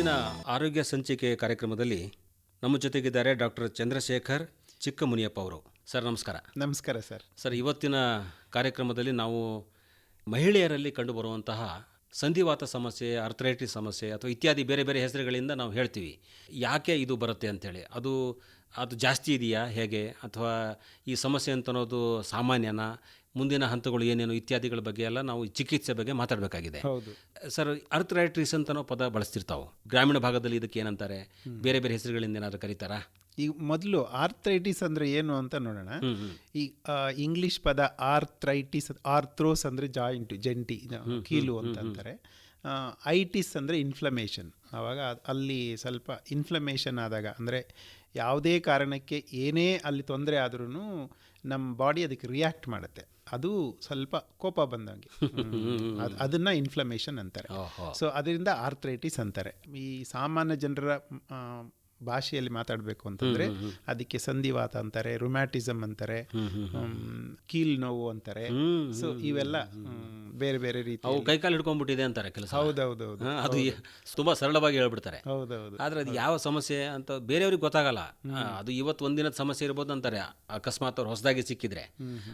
ಇಂದಿನ ಆರೋಗ್ಯ ಸಂಚಿಕೆ ಕಾರ್ಯಕ್ರಮದಲ್ಲಿ ನಮ್ಮ ಜೊತೆಗಿದ್ದಾರೆ ಡಾಕ್ಟರ್ ಚಂದ್ರಶೇಖರ್ ಚಿಕ್ಕಮುನಿಯಪ್ಪ ಅವರು. ಸರ್ ನಮಸ್ಕಾರ. ನಮಸ್ಕಾರ ಸರ್. ಸರ್ ಇವತ್ತಿನ ಕಾರ್ಯಕ್ರಮದಲ್ಲಿ ನಾವು ಮಹಿಳೆಯರಲ್ಲಿ ಕಂಡುಬರುವಂತಹ ಸಂಧಿವಾತ ಸಮಸ್ಯೆ ಅರ್ಥರೈಟಿಸ್ ಸಮಸ್ಯೆ ಅಥವಾ ಇತ್ಯಾದಿ ಬೇರೆ ಬೇರೆ ಹೆಸರುಗಳಿಂದ ನಾವು ಹೇಳ್ತೀವಿ. ಯಾಕೆ ಇದು ಬರುತ್ತೆ ಅಂತೇಳಿ ಅದು ಅದು ಜಾಸ್ತಿ ಇದೆಯಾ? ಹೇಗೆ? ಅಥವಾ ಈ ಸಮಸ್ಯೆ ಅಂತ ಅನ್ನೋದು ಸಾಮಾನ್ಯನಾ? ಮುಂದಿನ ಹಂತಗಳು ಏನೇನು ಇತ್ಯಾದಿಗಳ ಬಗ್ಗೆ ಎಲ್ಲ ನಾವು ಈ ಚಿಕಿತ್ಸೆ ಬಗ್ಗೆ ಮಾತಾಡಬೇಕಾಗಿದೆ. ಸರ್ ಅರ್ಥರೈಟ್ರಿಸ್ ಅಂತ ನಾವು ಪದ ಬಳಸ್ತಿರ್ತಾವೆ. ಗ್ರಾಮೀಣ ಭಾಗದಲ್ಲಿ ಇದಕ್ಕೆ ಏನಂತಾರೆ? ಬೇರೆ ಬೇರೆ ಹೆಸರುಗಳಿಂದ ಏನಾದರೂ ಕರೀತಾರಾ? ಈಗ ಮೊದಲು ಆರ್ಥ್ರೈಟಿಸ್ ಅಂದರೆ ಏನು ಅಂತ ನೋಡೋಣ. ಈ ಇಂಗ್ಲಿಷ್ ಪದ ಆರ್ಥ್ರೈಟಿಸ್ ಆರ್ಥ್ರೋಸ್ ಅಂದರೆ ಜಾಯಿಂಟ್ ಜಂಟಿ ಕೀಲು ಅಂತ ಅಂತಾರೆ ಐಟಿಸ್ ಅಂದರೆ ಇನ್ಫ್ಲಮೇಷನ್ ಆವಾಗ ಅಲ್ಲಿ ಸ್ವಲ್ಪ ಇನ್ಫ್ಲಮೇಷನ್ ಆದಾಗ ಅಂದರೆ ಯಾವುದೇ ಕಾರಣಕ್ಕೆ ಏನೇ ಅಲ್ಲಿ ತೊಂದರೆ ಆದ್ರೂ ನಮ್ಮ ಬಾಡಿ ಅದಕ್ಕೆ ರಿಯಾಕ್ಟ್ ಮಾಡುತ್ತೆ. ಅದು ಸ್ವಲ್ಪ ಕೋಪ ಬಂದಂಗೆ. ಹ್ಮ್. ಅದ್- ಅದನ್ನ ಇನ್ಫ್ಲಮೇಷನ್ ಅಂತಾರೆ. ಸೊ ಅದರಿಂದ ಆರ್ಥ್ರೈಟಿಸ್ ಅಂತಾರೆ. ಈ ಸಾಮಾನ್ಯ ಜನರ ಭಾಷೆಯಲ್ಲಿ ಮಾತಾಡಬೇಕು ಅಂತಂದ್ರೆ ಅದಕ್ಕೆ ಸಂಧಿವಾತ ಅಂತಾರೆ ರುಮ್ಯಾಟಿಸಮ್ ಅಂತಾರೆ ಕೀಲ್ ನೋವು ಅಂತಾರೆ. ಸೊ ಇವೆಲ್ಲ ಬೇರೆ ಬೇರೆ ರೀತಿ ಅವು ಕೈಕಾಲು ಹಿಡ್ಕೊಂಡ್ಬಿಟ್ಟಿದೆ ಅಂತಾರೆ ಕೆಲಸ. ಹೌದೌದು ಅದು ತುಂಬಾ ಸರಳವಾಗಿ ಹೇಳ್ಬಿಡ್ತಾರೆ. ಹೌದೌದು. ಆದ್ರೆ ಅದು ಯಾವ ಸಮಸ್ಯೆ ಅಂತ ಬೇರೆಯವ್ರಿಗೆ ಗೊತ್ತಾಗಲ್ಲ. ಅದು ಇವತ್ತು ಒಂದಿನದ ಸಮಸ್ಯೆ ಇರ್ಬೋದು ಅಂತಾರೆ. ಅಕಸ್ಮಾತ್ ಅವ್ರು ಹೊಸದಾಗಿ ಸಿಕ್ಕಿದ್ರೆ.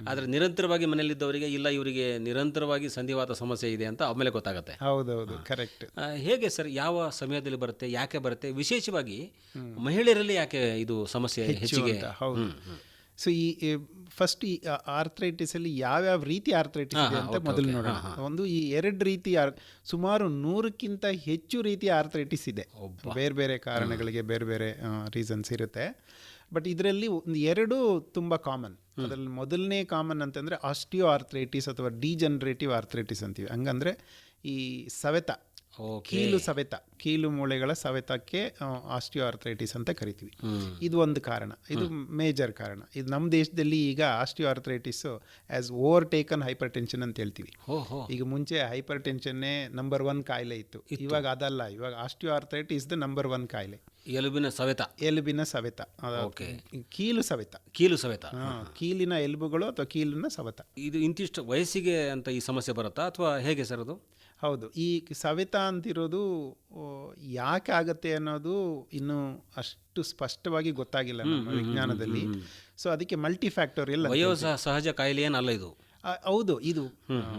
ಆದ್ರೆ ನಿರಂತರವಾಗಿ ಮನೆಯಲ್ಲಿದ್ದವರಿಗೆ ಇಲ್ಲ ಇವರಿಗೆ ನಿರಂತರವಾಗಿ ಸಂಧಿವಾತ ಸಮಸ್ಯೆ ಇದೆ ಅಂತ ಆಮೇಲೆ ಗೊತ್ತಾಗುತ್ತೆ. ಹೌದೌದು ಕರೆಕ್ಟ್ ಹೇಗೆ ಸರ್ ಯಾವ ಸಮಯದಲ್ಲಿ ಬರುತ್ತೆ ಯಾಕೆ ಬರುತ್ತೆ? ವಿಶೇಷವಾಗಿ ಮಹಿಳೆಯರಲ್ಲಿ ಯಾಕೆ ಇದು ಸಮಸ್ಯೆ ಹೆಚ್ಚಿಗೆ? ಹೌದು. ಸೊ ಈ ಫಸ್ಟ್ ಈ ಆರ್ಥ್ರೈಟಿಸ್ ಅಲ್ಲಿ ಯಾವ್ಯಾವ ರೀತಿ ಆರ್ಥ್ರೈಟಿಸ್ ಇದೆ ಅಂತ ಮೊದಲು ನೋಡೋಣ. ಒಂದು ಈ ಎರಡು ರೀತಿ ಸುಮಾರು ನೂರಕ್ಕಿಂತ ಹೆಚ್ಚು ರೀತಿ ಆರ್ಥ್ರೈಟಿಸ್ ಇದೆ. ಬೇರೆ ಬೇರೆ ಕಾರಣಗಳಿಗೆ ಬೇರೆ ಬೇರೆ ರೀಸನ್ಸ್ ಇರುತ್ತೆ. ಬಟ್ ಇದರಲ್ಲಿ ಒಂದು ಎರಡು ತುಂಬ ಕಾಮನ್ ಅದರಲ್ಲಿ ಮೊದಲನೇ ಕಾಮನ್ ಅಂತಂದರೆ ಆಸ್ಟಿಯೋ ಆರ್ಥ್ರೈಟಿಸ್ ಅಥವಾ ಡಿಜನರೇಟಿವ್ ಆರ್ಥ್ರೈಟಿಸ್ ಅಂತೀವಿ. ಹಂಗಂದರೆ ಈ ಸವೆತ ಕೀಲು ಸವೆತ ಕೀಲು ಮೂಳೆಗಳ ಸವೆತಕ್ಕೆ ಆಸ್ಟಿಯೋ ಆರ್ಥ್ರೈಟಿಸ್ ಅಂತ ಕರಿತೀವಿ. ಇದು ಒಂದು ಕಾರಣ. ಇದು ಮೇಜರ್ ಕಾರಣ. ಇದು ನಮ್ಮ ದೇಶದಲ್ಲಿ ಈಗ osteoarthritis as overtaken hypertension ಅಂತ ಹೇಳ್ತೀವಿ ಈಗ ಮುಂಚೆ ಹೈಪರ್ ಟೆನ್ಷನ್ನೇ ನಂಬರ್ ಒನ್ ಕಾಯಿಲೆ ಇತ್ತು. ಇವಾಗ ಅದಲ್ಲ. ಇವಾಗ osteoarthritis the number one ಕಾಯಿಲೆ. ಎಲುಬಿನ ಸವೆತ. ಎಲುಬಿನ ಸವೆತ. ಕೀಲು ಸವೆತ. ಕೀಲು ಸವೆತ. ಕೀಲಿನ ಎಲುಬುಗಳು ಅಥವಾ ಕೀಲಿನ ಸವೆತ. ಇದು ಇಂತಿಷ್ಟು ವಯಸ್ಸಿಗೆ ಅಂತ ಈ ಸಮಸ್ಯೆ ಬರುತ್ತಾ ಅಥವಾ ಹೇಗೆ ಸರ್ ಅದು? ಹೌದು. ಈ ಸವೆತ ಅಂತಿರೋದು ಯಾಕೆ ಆಗತ್ತೆ ಅನ್ನೋದು ಇನ್ನೂ ಅಷ್ಟು ಸ್ಪಷ್ಟವಾಗಿ ಗೊತ್ತಾಗಿಲ್ಲ ನಮ್ಮ ವಿಜ್ಞಾನದಲ್ಲಿ. ಸೊ ಅದಕ್ಕೆ ಮಲ್ಟಿ ಫ್ಯಾಕ್ಟರ್ ಇಲ್ಲ ಸಹ- ಸಹಜ ಕಾಯಿಲೆ ಏನಲ್ಲ ಇದು? ಹೌದು ಇದು.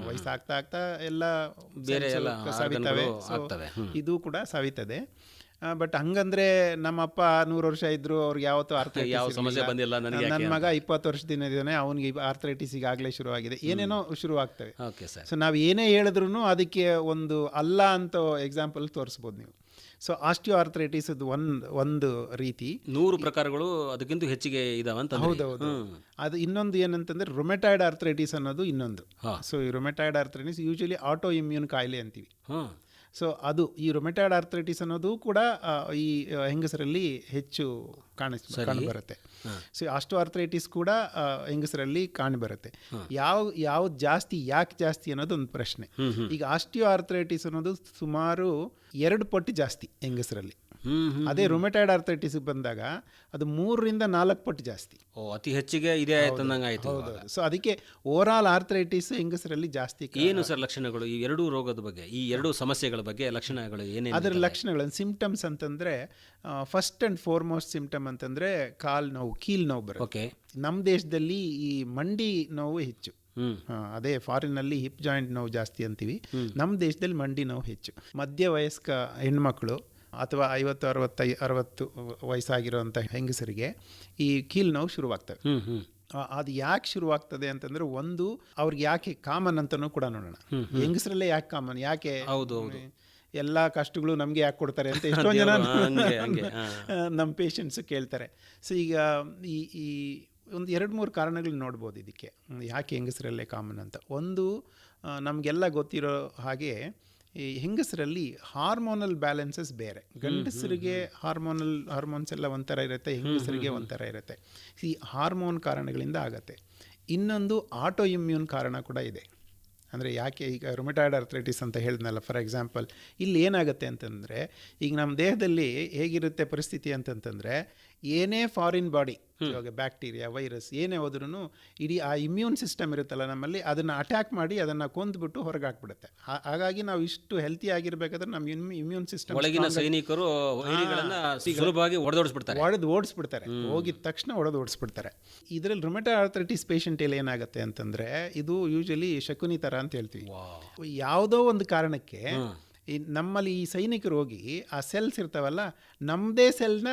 ವಯಸ್ಸಾಗ್ತಾ ಆಗ್ತಾ ಎಲ್ಲ ಬೇರೆ ಎಲ್ಲ ಸವಿತವೆ. ಇದು ಕೂಡ ಸವಿತದೆ. ಬಟ್ ಹಂಗಂದ್ರೆ ನಮ್ಮಪ್ಪ ನೂರು ವರ್ಷ ಇದ್ರು ಅವ್ರಿಗೆ ಯಾವತ್ತೂ ಆರ್ಥ್ರೈಟಿಸ್ ಯಾವ ಸಮಸ್ಯೆ ಬಂದಿಲ್ಲ ನನಗೆ ನನ್ನ ಮಗ ಇಪ್ಪತ್ತು ವರ್ಷದಿಂದ ಇದ್ದಾನೆ ಅವನಿಗೆ ಆರ್ಥ್ರೈಟಿಸ್ ಈಗಾಗಲೇ ಶುರುವಾಗಿದೆ. ಏನೇನೋ ಶುರುವಾಗ್ತವೆ. Okay sir. ಸೊ ನಾವು ಏನೇ ಹೇಳಿದ್ರು ಅದಕ್ಕೆ ಒಂದು ಅಲ್ಲ ಅಂತ ಎಕ್ಸಾಂಪಲ್ ತೋರಿಸ್ಬೋದು ನೀವು. ಸೊ ಆಸ್ಟಿಯೋ ಆರ್ಥ್ರೈಟಿಸ್ ಒಂದು ಒಂದು ರೀತಿ. ನೂರು ಪ್ರಕಾರಗಳು ಅದಕ್ಕಿಂತ ಹೆಚ್ಚಿಗೆ ಇದಾವೆ ಅಂತ ಅಂದ್ರಿ. ಹೌದೌದು ಅದು ಇನ್ನೊಂದು ಏನಂತಂದ್ರೆ ರೊಮೆಟಾಯ್ಡ್ ಆರ್ಥ್ರೈಟಿಸ್ ಅನ್ನೋದು ಇನ್ನೊಂದು. ಸೊ ಈ rheumatoid arthritis usually autoimmune ಕಾಯಿಲೆ ಅಂತೀವಿ. ಸೊ ಅದು ಈ ರೊಮೆಟಾಯ್ಡ್ ಆರ್ಥರೈಟಿಸ್ ಅನ್ನೋದು ಕೂಡ ಈ ಹೆಂಗಸರಲ್ಲಿ ಹೆಚ್ಚು ಕಾಣಿಸ್ ಕಾಣಬರುತ್ತೆ ಸೊ ಅಷ್ಟು ಆರ್ಥರೈಟಿಸ್ ಕೂಡ ಹೆಂಗಸರಲ್ಲಿ ಕಾಣಿಬರುತ್ತೆ ಯಾವ ಯಾವ್ದು ಜಾಸ್ತಿ ಯಾಕೆ ಜಾಸ್ತಿ ಅನ್ನೋದು ಒಂದು ಪ್ರಶ್ನೆ. ಈಗ ಆಸ್ಟಿಯೋ ಆರ್ಥರೈಟಿಸ್ ಅನ್ನೋದು ಸುಮಾರು ಎರಡು ಪಟ್ಟು ಜಾಸ್ತಿ ಹೆಂಗಸರಲ್ಲಿ. ಅದೇ ರೊಮೆಟೈಡ್ ಆರ್ಥೈಟಿಸ್ ಬಂದಾಗ ಅದು ಮೂರರಿಂದ ನಾಲ್ಕು ಪಟ್ಟು ಜಾಸ್ತಿ. ಓ ಅತಿ ಹೆಚ್ಚಿಗೆ ಇದೆ ಆಯ್ತು. ಸೊ ಅದಕ್ಕೆ ಓವರ್ ಆಲ್ ಆರ್ಥ್ರೈಟಿಸ್ ಹೆಂಗಸರಲ್ಲಿ ಜಾಸ್ತಿ ಏನು ಸರ್ ಲಕ್ಷಣಗಳು? ಈ ಎರಡೂ ರೋಗದ ಬಗ್ಗೆ ಈ ಎರಡೂ ಸಮಸ್ಯೆಗಳ ಬಗ್ಗೆ ಲಕ್ಷಣಗಳು ಏನೇ ಅದರ ಲಕ್ಷಣಗಳು ಸಿಂಪ್ಟಮ್ಸ್ ಅಂತಂದ್ರೆ ಫಸ್ಟ್ ಅಂಡ್ ಫೋರ್ಮೋಸ್ಟ್ ಸಿಂಪ್ಟಮ್ ಅಂತಂದ್ರೆ ಕಾಲ್ ನೋವು ಕೀಲ್ ನೋವು ಬರುತ್ತೆ. ಓಕೆ ನಮ್ಮ ದೇಶದಲ್ಲಿ ಈ ಮಂಡಿ ನೋವು ಹೆಚ್ಚು. ಅದೇ ಅದೇ ಫಾರಿನಲ್ಲಿ ಹಿಪ್ ಜಾಯಿಂಟ್ ನೋವು ಜಾಸ್ತಿ ಅಂತೀವಿ. ನಮ್ಮ ದೇಶದಲ್ಲಿ ಮಂಡಿ ನೋವು ಹೆಚ್ಚು. ಮಧ್ಯ ವಯಸ್ಕ ಹೆಣ್ಮಕ್ಳು ಅಥವಾ ಐವತ್ತು ಅರವತ್ತೈ ಅರವತ್ತು ವಯಸ್ಸಾಗಿರುವಂಥ ಹೆಂಗಸರಿಗೆ ಈ ಕೀಲ್ ನೋವು ಶುರುವಾಗ್ತವೆ. ಅದು ಯಾಕೆ ಶುರುವಾಗ್ತದೆ ಅಂತಂದ್ರೆ ಒಂದು ಅವ್ರಿಗೆ ಯಾಕೆ ಕಾಮನ್ ಅಂತನೂ ಕೂಡ ನೋಡೋಣ. ಹೆಂಗಸರಲ್ಲೇ ಯಾಕೆ ಕಾಮನ್? ಯಾಕೆ ಹೌದು ಹೌದು. ಎಲ್ಲ ಕಷ್ಟಗಳು ನಮಗೆ ಯಾಕೆ ಕೊಡ್ತಾರೆ ಅಂತ ಎಷ್ಟೊಂದು ಜನ ನಮ್ಮ ಪೇಷಂಟ್ಸ್ ಕೇಳ್ತಾರೆ. ಸೊ ಈಗ ಈ ಈ ಒಂದು ಎರಡು ಮೂರು ಕಾರಣಗಳನ್ನ ನೋಡ್ಬೋದು ಇದಕ್ಕೆ. ಯಾಕೆ ಹೆಂಗಸರಲ್ಲೇ ಕಾಮನ್ ಅಂತ? ಒಂದು ನಮಗೆಲ್ಲ ಗೊತ್ತಿರೋ ಹಾಗೆ ಹೆಂಗಸರಲ್ಲಿ ಹಾರ್ಮೋನಲ್ ಬ್ಯಾಲೆನ್ಸಸ್ ಬೇರೆ. ಗಂಡಸರಿಗೆ ಹಾರ್ಮೋನಲ್ ಹಾರ್ಮೋನ್ಸ್ ಎಲ್ಲ ಒಂಥರ ಇರುತ್ತೆ ಹೆಂಗಸರಿಗೆ ಒಂಥರ ಇರುತ್ತೆ. ಈ ಹಾರ್ಮೋನ್ ಕಾರಣಗಳಿಂದ ಆಗುತ್ತೆ. ಇನ್ನೊಂದು ಆಟೋ ಇಮ್ಯೂನ್ ಕಾರಣ ಕೂಡ ಇದೆ. ಅಂದರೆ ಯಾಕೆ ಈಗ ರೊಮೆಟಾಯ್ಡ್ ಆರ್ಥ್ರೈಟಿಸ್ ಅಂತ ಹೇಳಿದ್ನಲ್ಲ ಫಾರ್ ಎಕ್ಸಾಂಪಲ್ ಇಲ್ಲಿ ಏನಾಗುತ್ತೆ ಅಂತಂದರೆ ಈಗ ನಮ್ಮ ದೇಹದಲ್ಲಿ ಹೇಗಿರುತ್ತೆ ಪರಿಸ್ಥಿತಿ ಅಂತಂತಂದರೆ ಏನೇ ಫಾರಿನ್ ಬಾಡಿ ಇವಾಗ ಬ್ಯಾಕ್ಟೀರಿಯಾ ವೈರಸ್ ಏನೇ ಹೋದ್ರೂ ಇಡೀ ಆ ಇಮ್ಯೂನ್ ಸಿಸ್ಟಮ್ ಇರುತ್ತಲ್ಲ ನಮ್ಮಲ್ಲಿ ಅದನ್ನು ಅಟ್ಯಾಕ್ ಮಾಡಿ ಅದನ್ನು ಕೊಂದ್ಬಿಟ್ಟು ಹೊರಗೆ ಹಾಕ್ಬಿಡುತ್ತೆ ಹಾಗಾಗಿ ನಾವು ಇಷ್ಟು ಹೆಲ್ತಿ ಆಗಿರ್ಬೇಕಾದ್ರೆ ನಮ್ಮ ಇಮ್ಯೂನ್ ಸಿಸ್ಟಮ್ ಒಳಗಿನ ಸೈನಿಕರು ಸುಲಭವಾಗಿ ಹೊಡೆದೋಡಿಸ್ಬಿಡ್ತಾರೆ ಹೊಡೆದು ಓಡಿಸ್ಬಿಡ್ತಾರೆ. ಹೋಗಿದ ತಕ್ಷಣ ಹೊಡೆದು ಓಡಿಸ್ಬಿಡ್ತಾರೆ ಇದರಲ್ಲಿ ರೊಮೆಟೋ ಆರ್ಥರೈಟಿಸ್ ಪೇಷಂಟಲ್ಲಿ ಏನಾಗುತ್ತೆ ಅಂತಂದ್ರೆ ಇದು ಯೂಶಲಿ ಶಕುನಿ ತರ ಅಂತ ಹೇಳ್ತೀವಿ. ಯಾವುದೋ ಒಂದು ಕಾರಣಕ್ಕೆ ಈ ನಮ್ಮಲ್ಲಿ ಈ ಸೈನಿಕರು ಹೋಗಿ ಆ ಸೆಲ್ಸ್ ಇರ್ತಾವಲ್ಲ ನಮ್ಮದೇ ಸೆಲ್ನ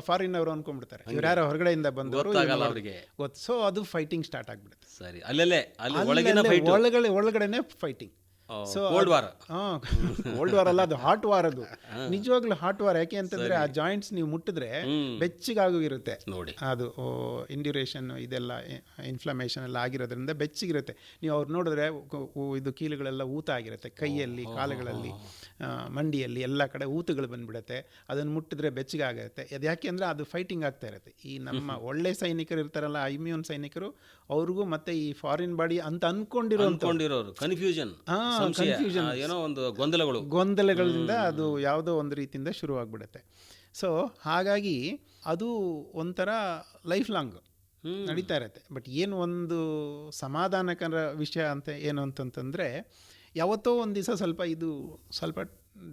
ಫಾರಿನ್ ಅವರು ಅನ್ಕೊಂಡ್ಬಿಡ್ತಾರೆ. ಇವ್ರು ಯಾರೋ ಹೊರಗಡೆಯಿಂದ ಬಂದವರು ಅವರಿಗೆ. ಸೊ ಅದು ಫೈಟಿಂಗ್ ಸ್ಟಾರ್ಟ್ ಆಗಿಬಿಡುತ್ತೆ. ಸರಿ. ಅಲ್ಲಲ್ಲೇ ಒಳಗಡೆ ಒಳಗಡೆನೆ fighting so war old war ಅಲ್ಲ ಅದು ಹಾಟ್ ವಾರ್ ಅದು. ನಿಜವಾಗ್ಲೂ ಹಾಟ್ ವಾರ್ ಯಾಕೆ ಅಂತಂದ್ರೆ ಆ ಜಾಯಿಂಟ್ಸ್ ನೀವು ಮುಟ್ಟಿದ್ರೆ ಬೆಚ್ಚಗಾಗಿರುತ್ತೆ ನೋಡಿ. ಅದು ಇಂಡ್ಯೂರೇಷನ್ ಇದೆಲ್ಲ ಇನ್ಫ್ಲಮೇಷನ್ ಎಲ್ಲ ಆಗಿರೋದ್ರಿಂದ ಬೆಚ್ಚಗಿರುತ್ತೆ. ನೀವು ಅವ್ರು ನೋಡಿದ್ರೆ ಇದು ಕೀಲುಗಳೆಲ್ಲ ಊತ ಆಗಿರುತ್ತೆ. ಕೈಯಲ್ಲಿ ಕಾಲುಗಳಲ್ಲಿ ಮಂಡಿಯಲ್ಲಿ ಎಲ್ಲ ಕಡೆ ಊತಗಳು ಬಂದ್ಬಿಡುತ್ತೆ. ಅದನ್ನು ಮುಟ್ಟಿದ್ರೆ ಬೆಚ್ಚಗಾಗಿರುತ್ತೆ ಅದು ಯಾಕೆ ಅಂದರೆ ಅದು ಫೈಟಿಂಗ್ ಆಗ್ತಾ ಇರುತ್ತೆ. ಈ ನಮ್ಮ ಒಳ್ಳೆ ಸೈನಿಕರು ಇರ್ತಾರಲ್ಲ ಇಮ್ಯೂನ್ ಸೈನಿಕರು ಅವ್ರಿಗೂ ಮತ್ತೆ ಈ ಫಾರಿನ್ ಬಾಡಿ ಅಂತ ಅನ್ಕೊಂಡಿರೋ ಕನ್ಫ್ಯೂಷನ್ ಹಾ, confusion. ಏನೋ ಒಂದು ಗೊಂದಲಗಳು. ಗೊಂದಲಗಳಿಂದ ಅದು ಯಾವುದೋ ಒಂದು ರೀತಿಯಿಂದ ಶುರುವಾಗ್ಬಿಡುತ್ತೆ. ಸೊ ಹಾಗಾಗಿ ಅದು ಒಂಥರ ಲೈಫ್ ಲಾಂಗ್ ನಡೀತಾ ಇರುತ್ತೆ. ಬಟ್ ಏನು ಒಂದು ಸಮಾಧಾನಕರ ವಿಷಯ ಅಂತ ಏನು ಅಂತಂತಂದರೆ ಯಾವತ್ತೋ ಒಂದು ದಿವಸ ಸ್ವಲ್ಪ ಇದು ಸ್ವಲ್ಪ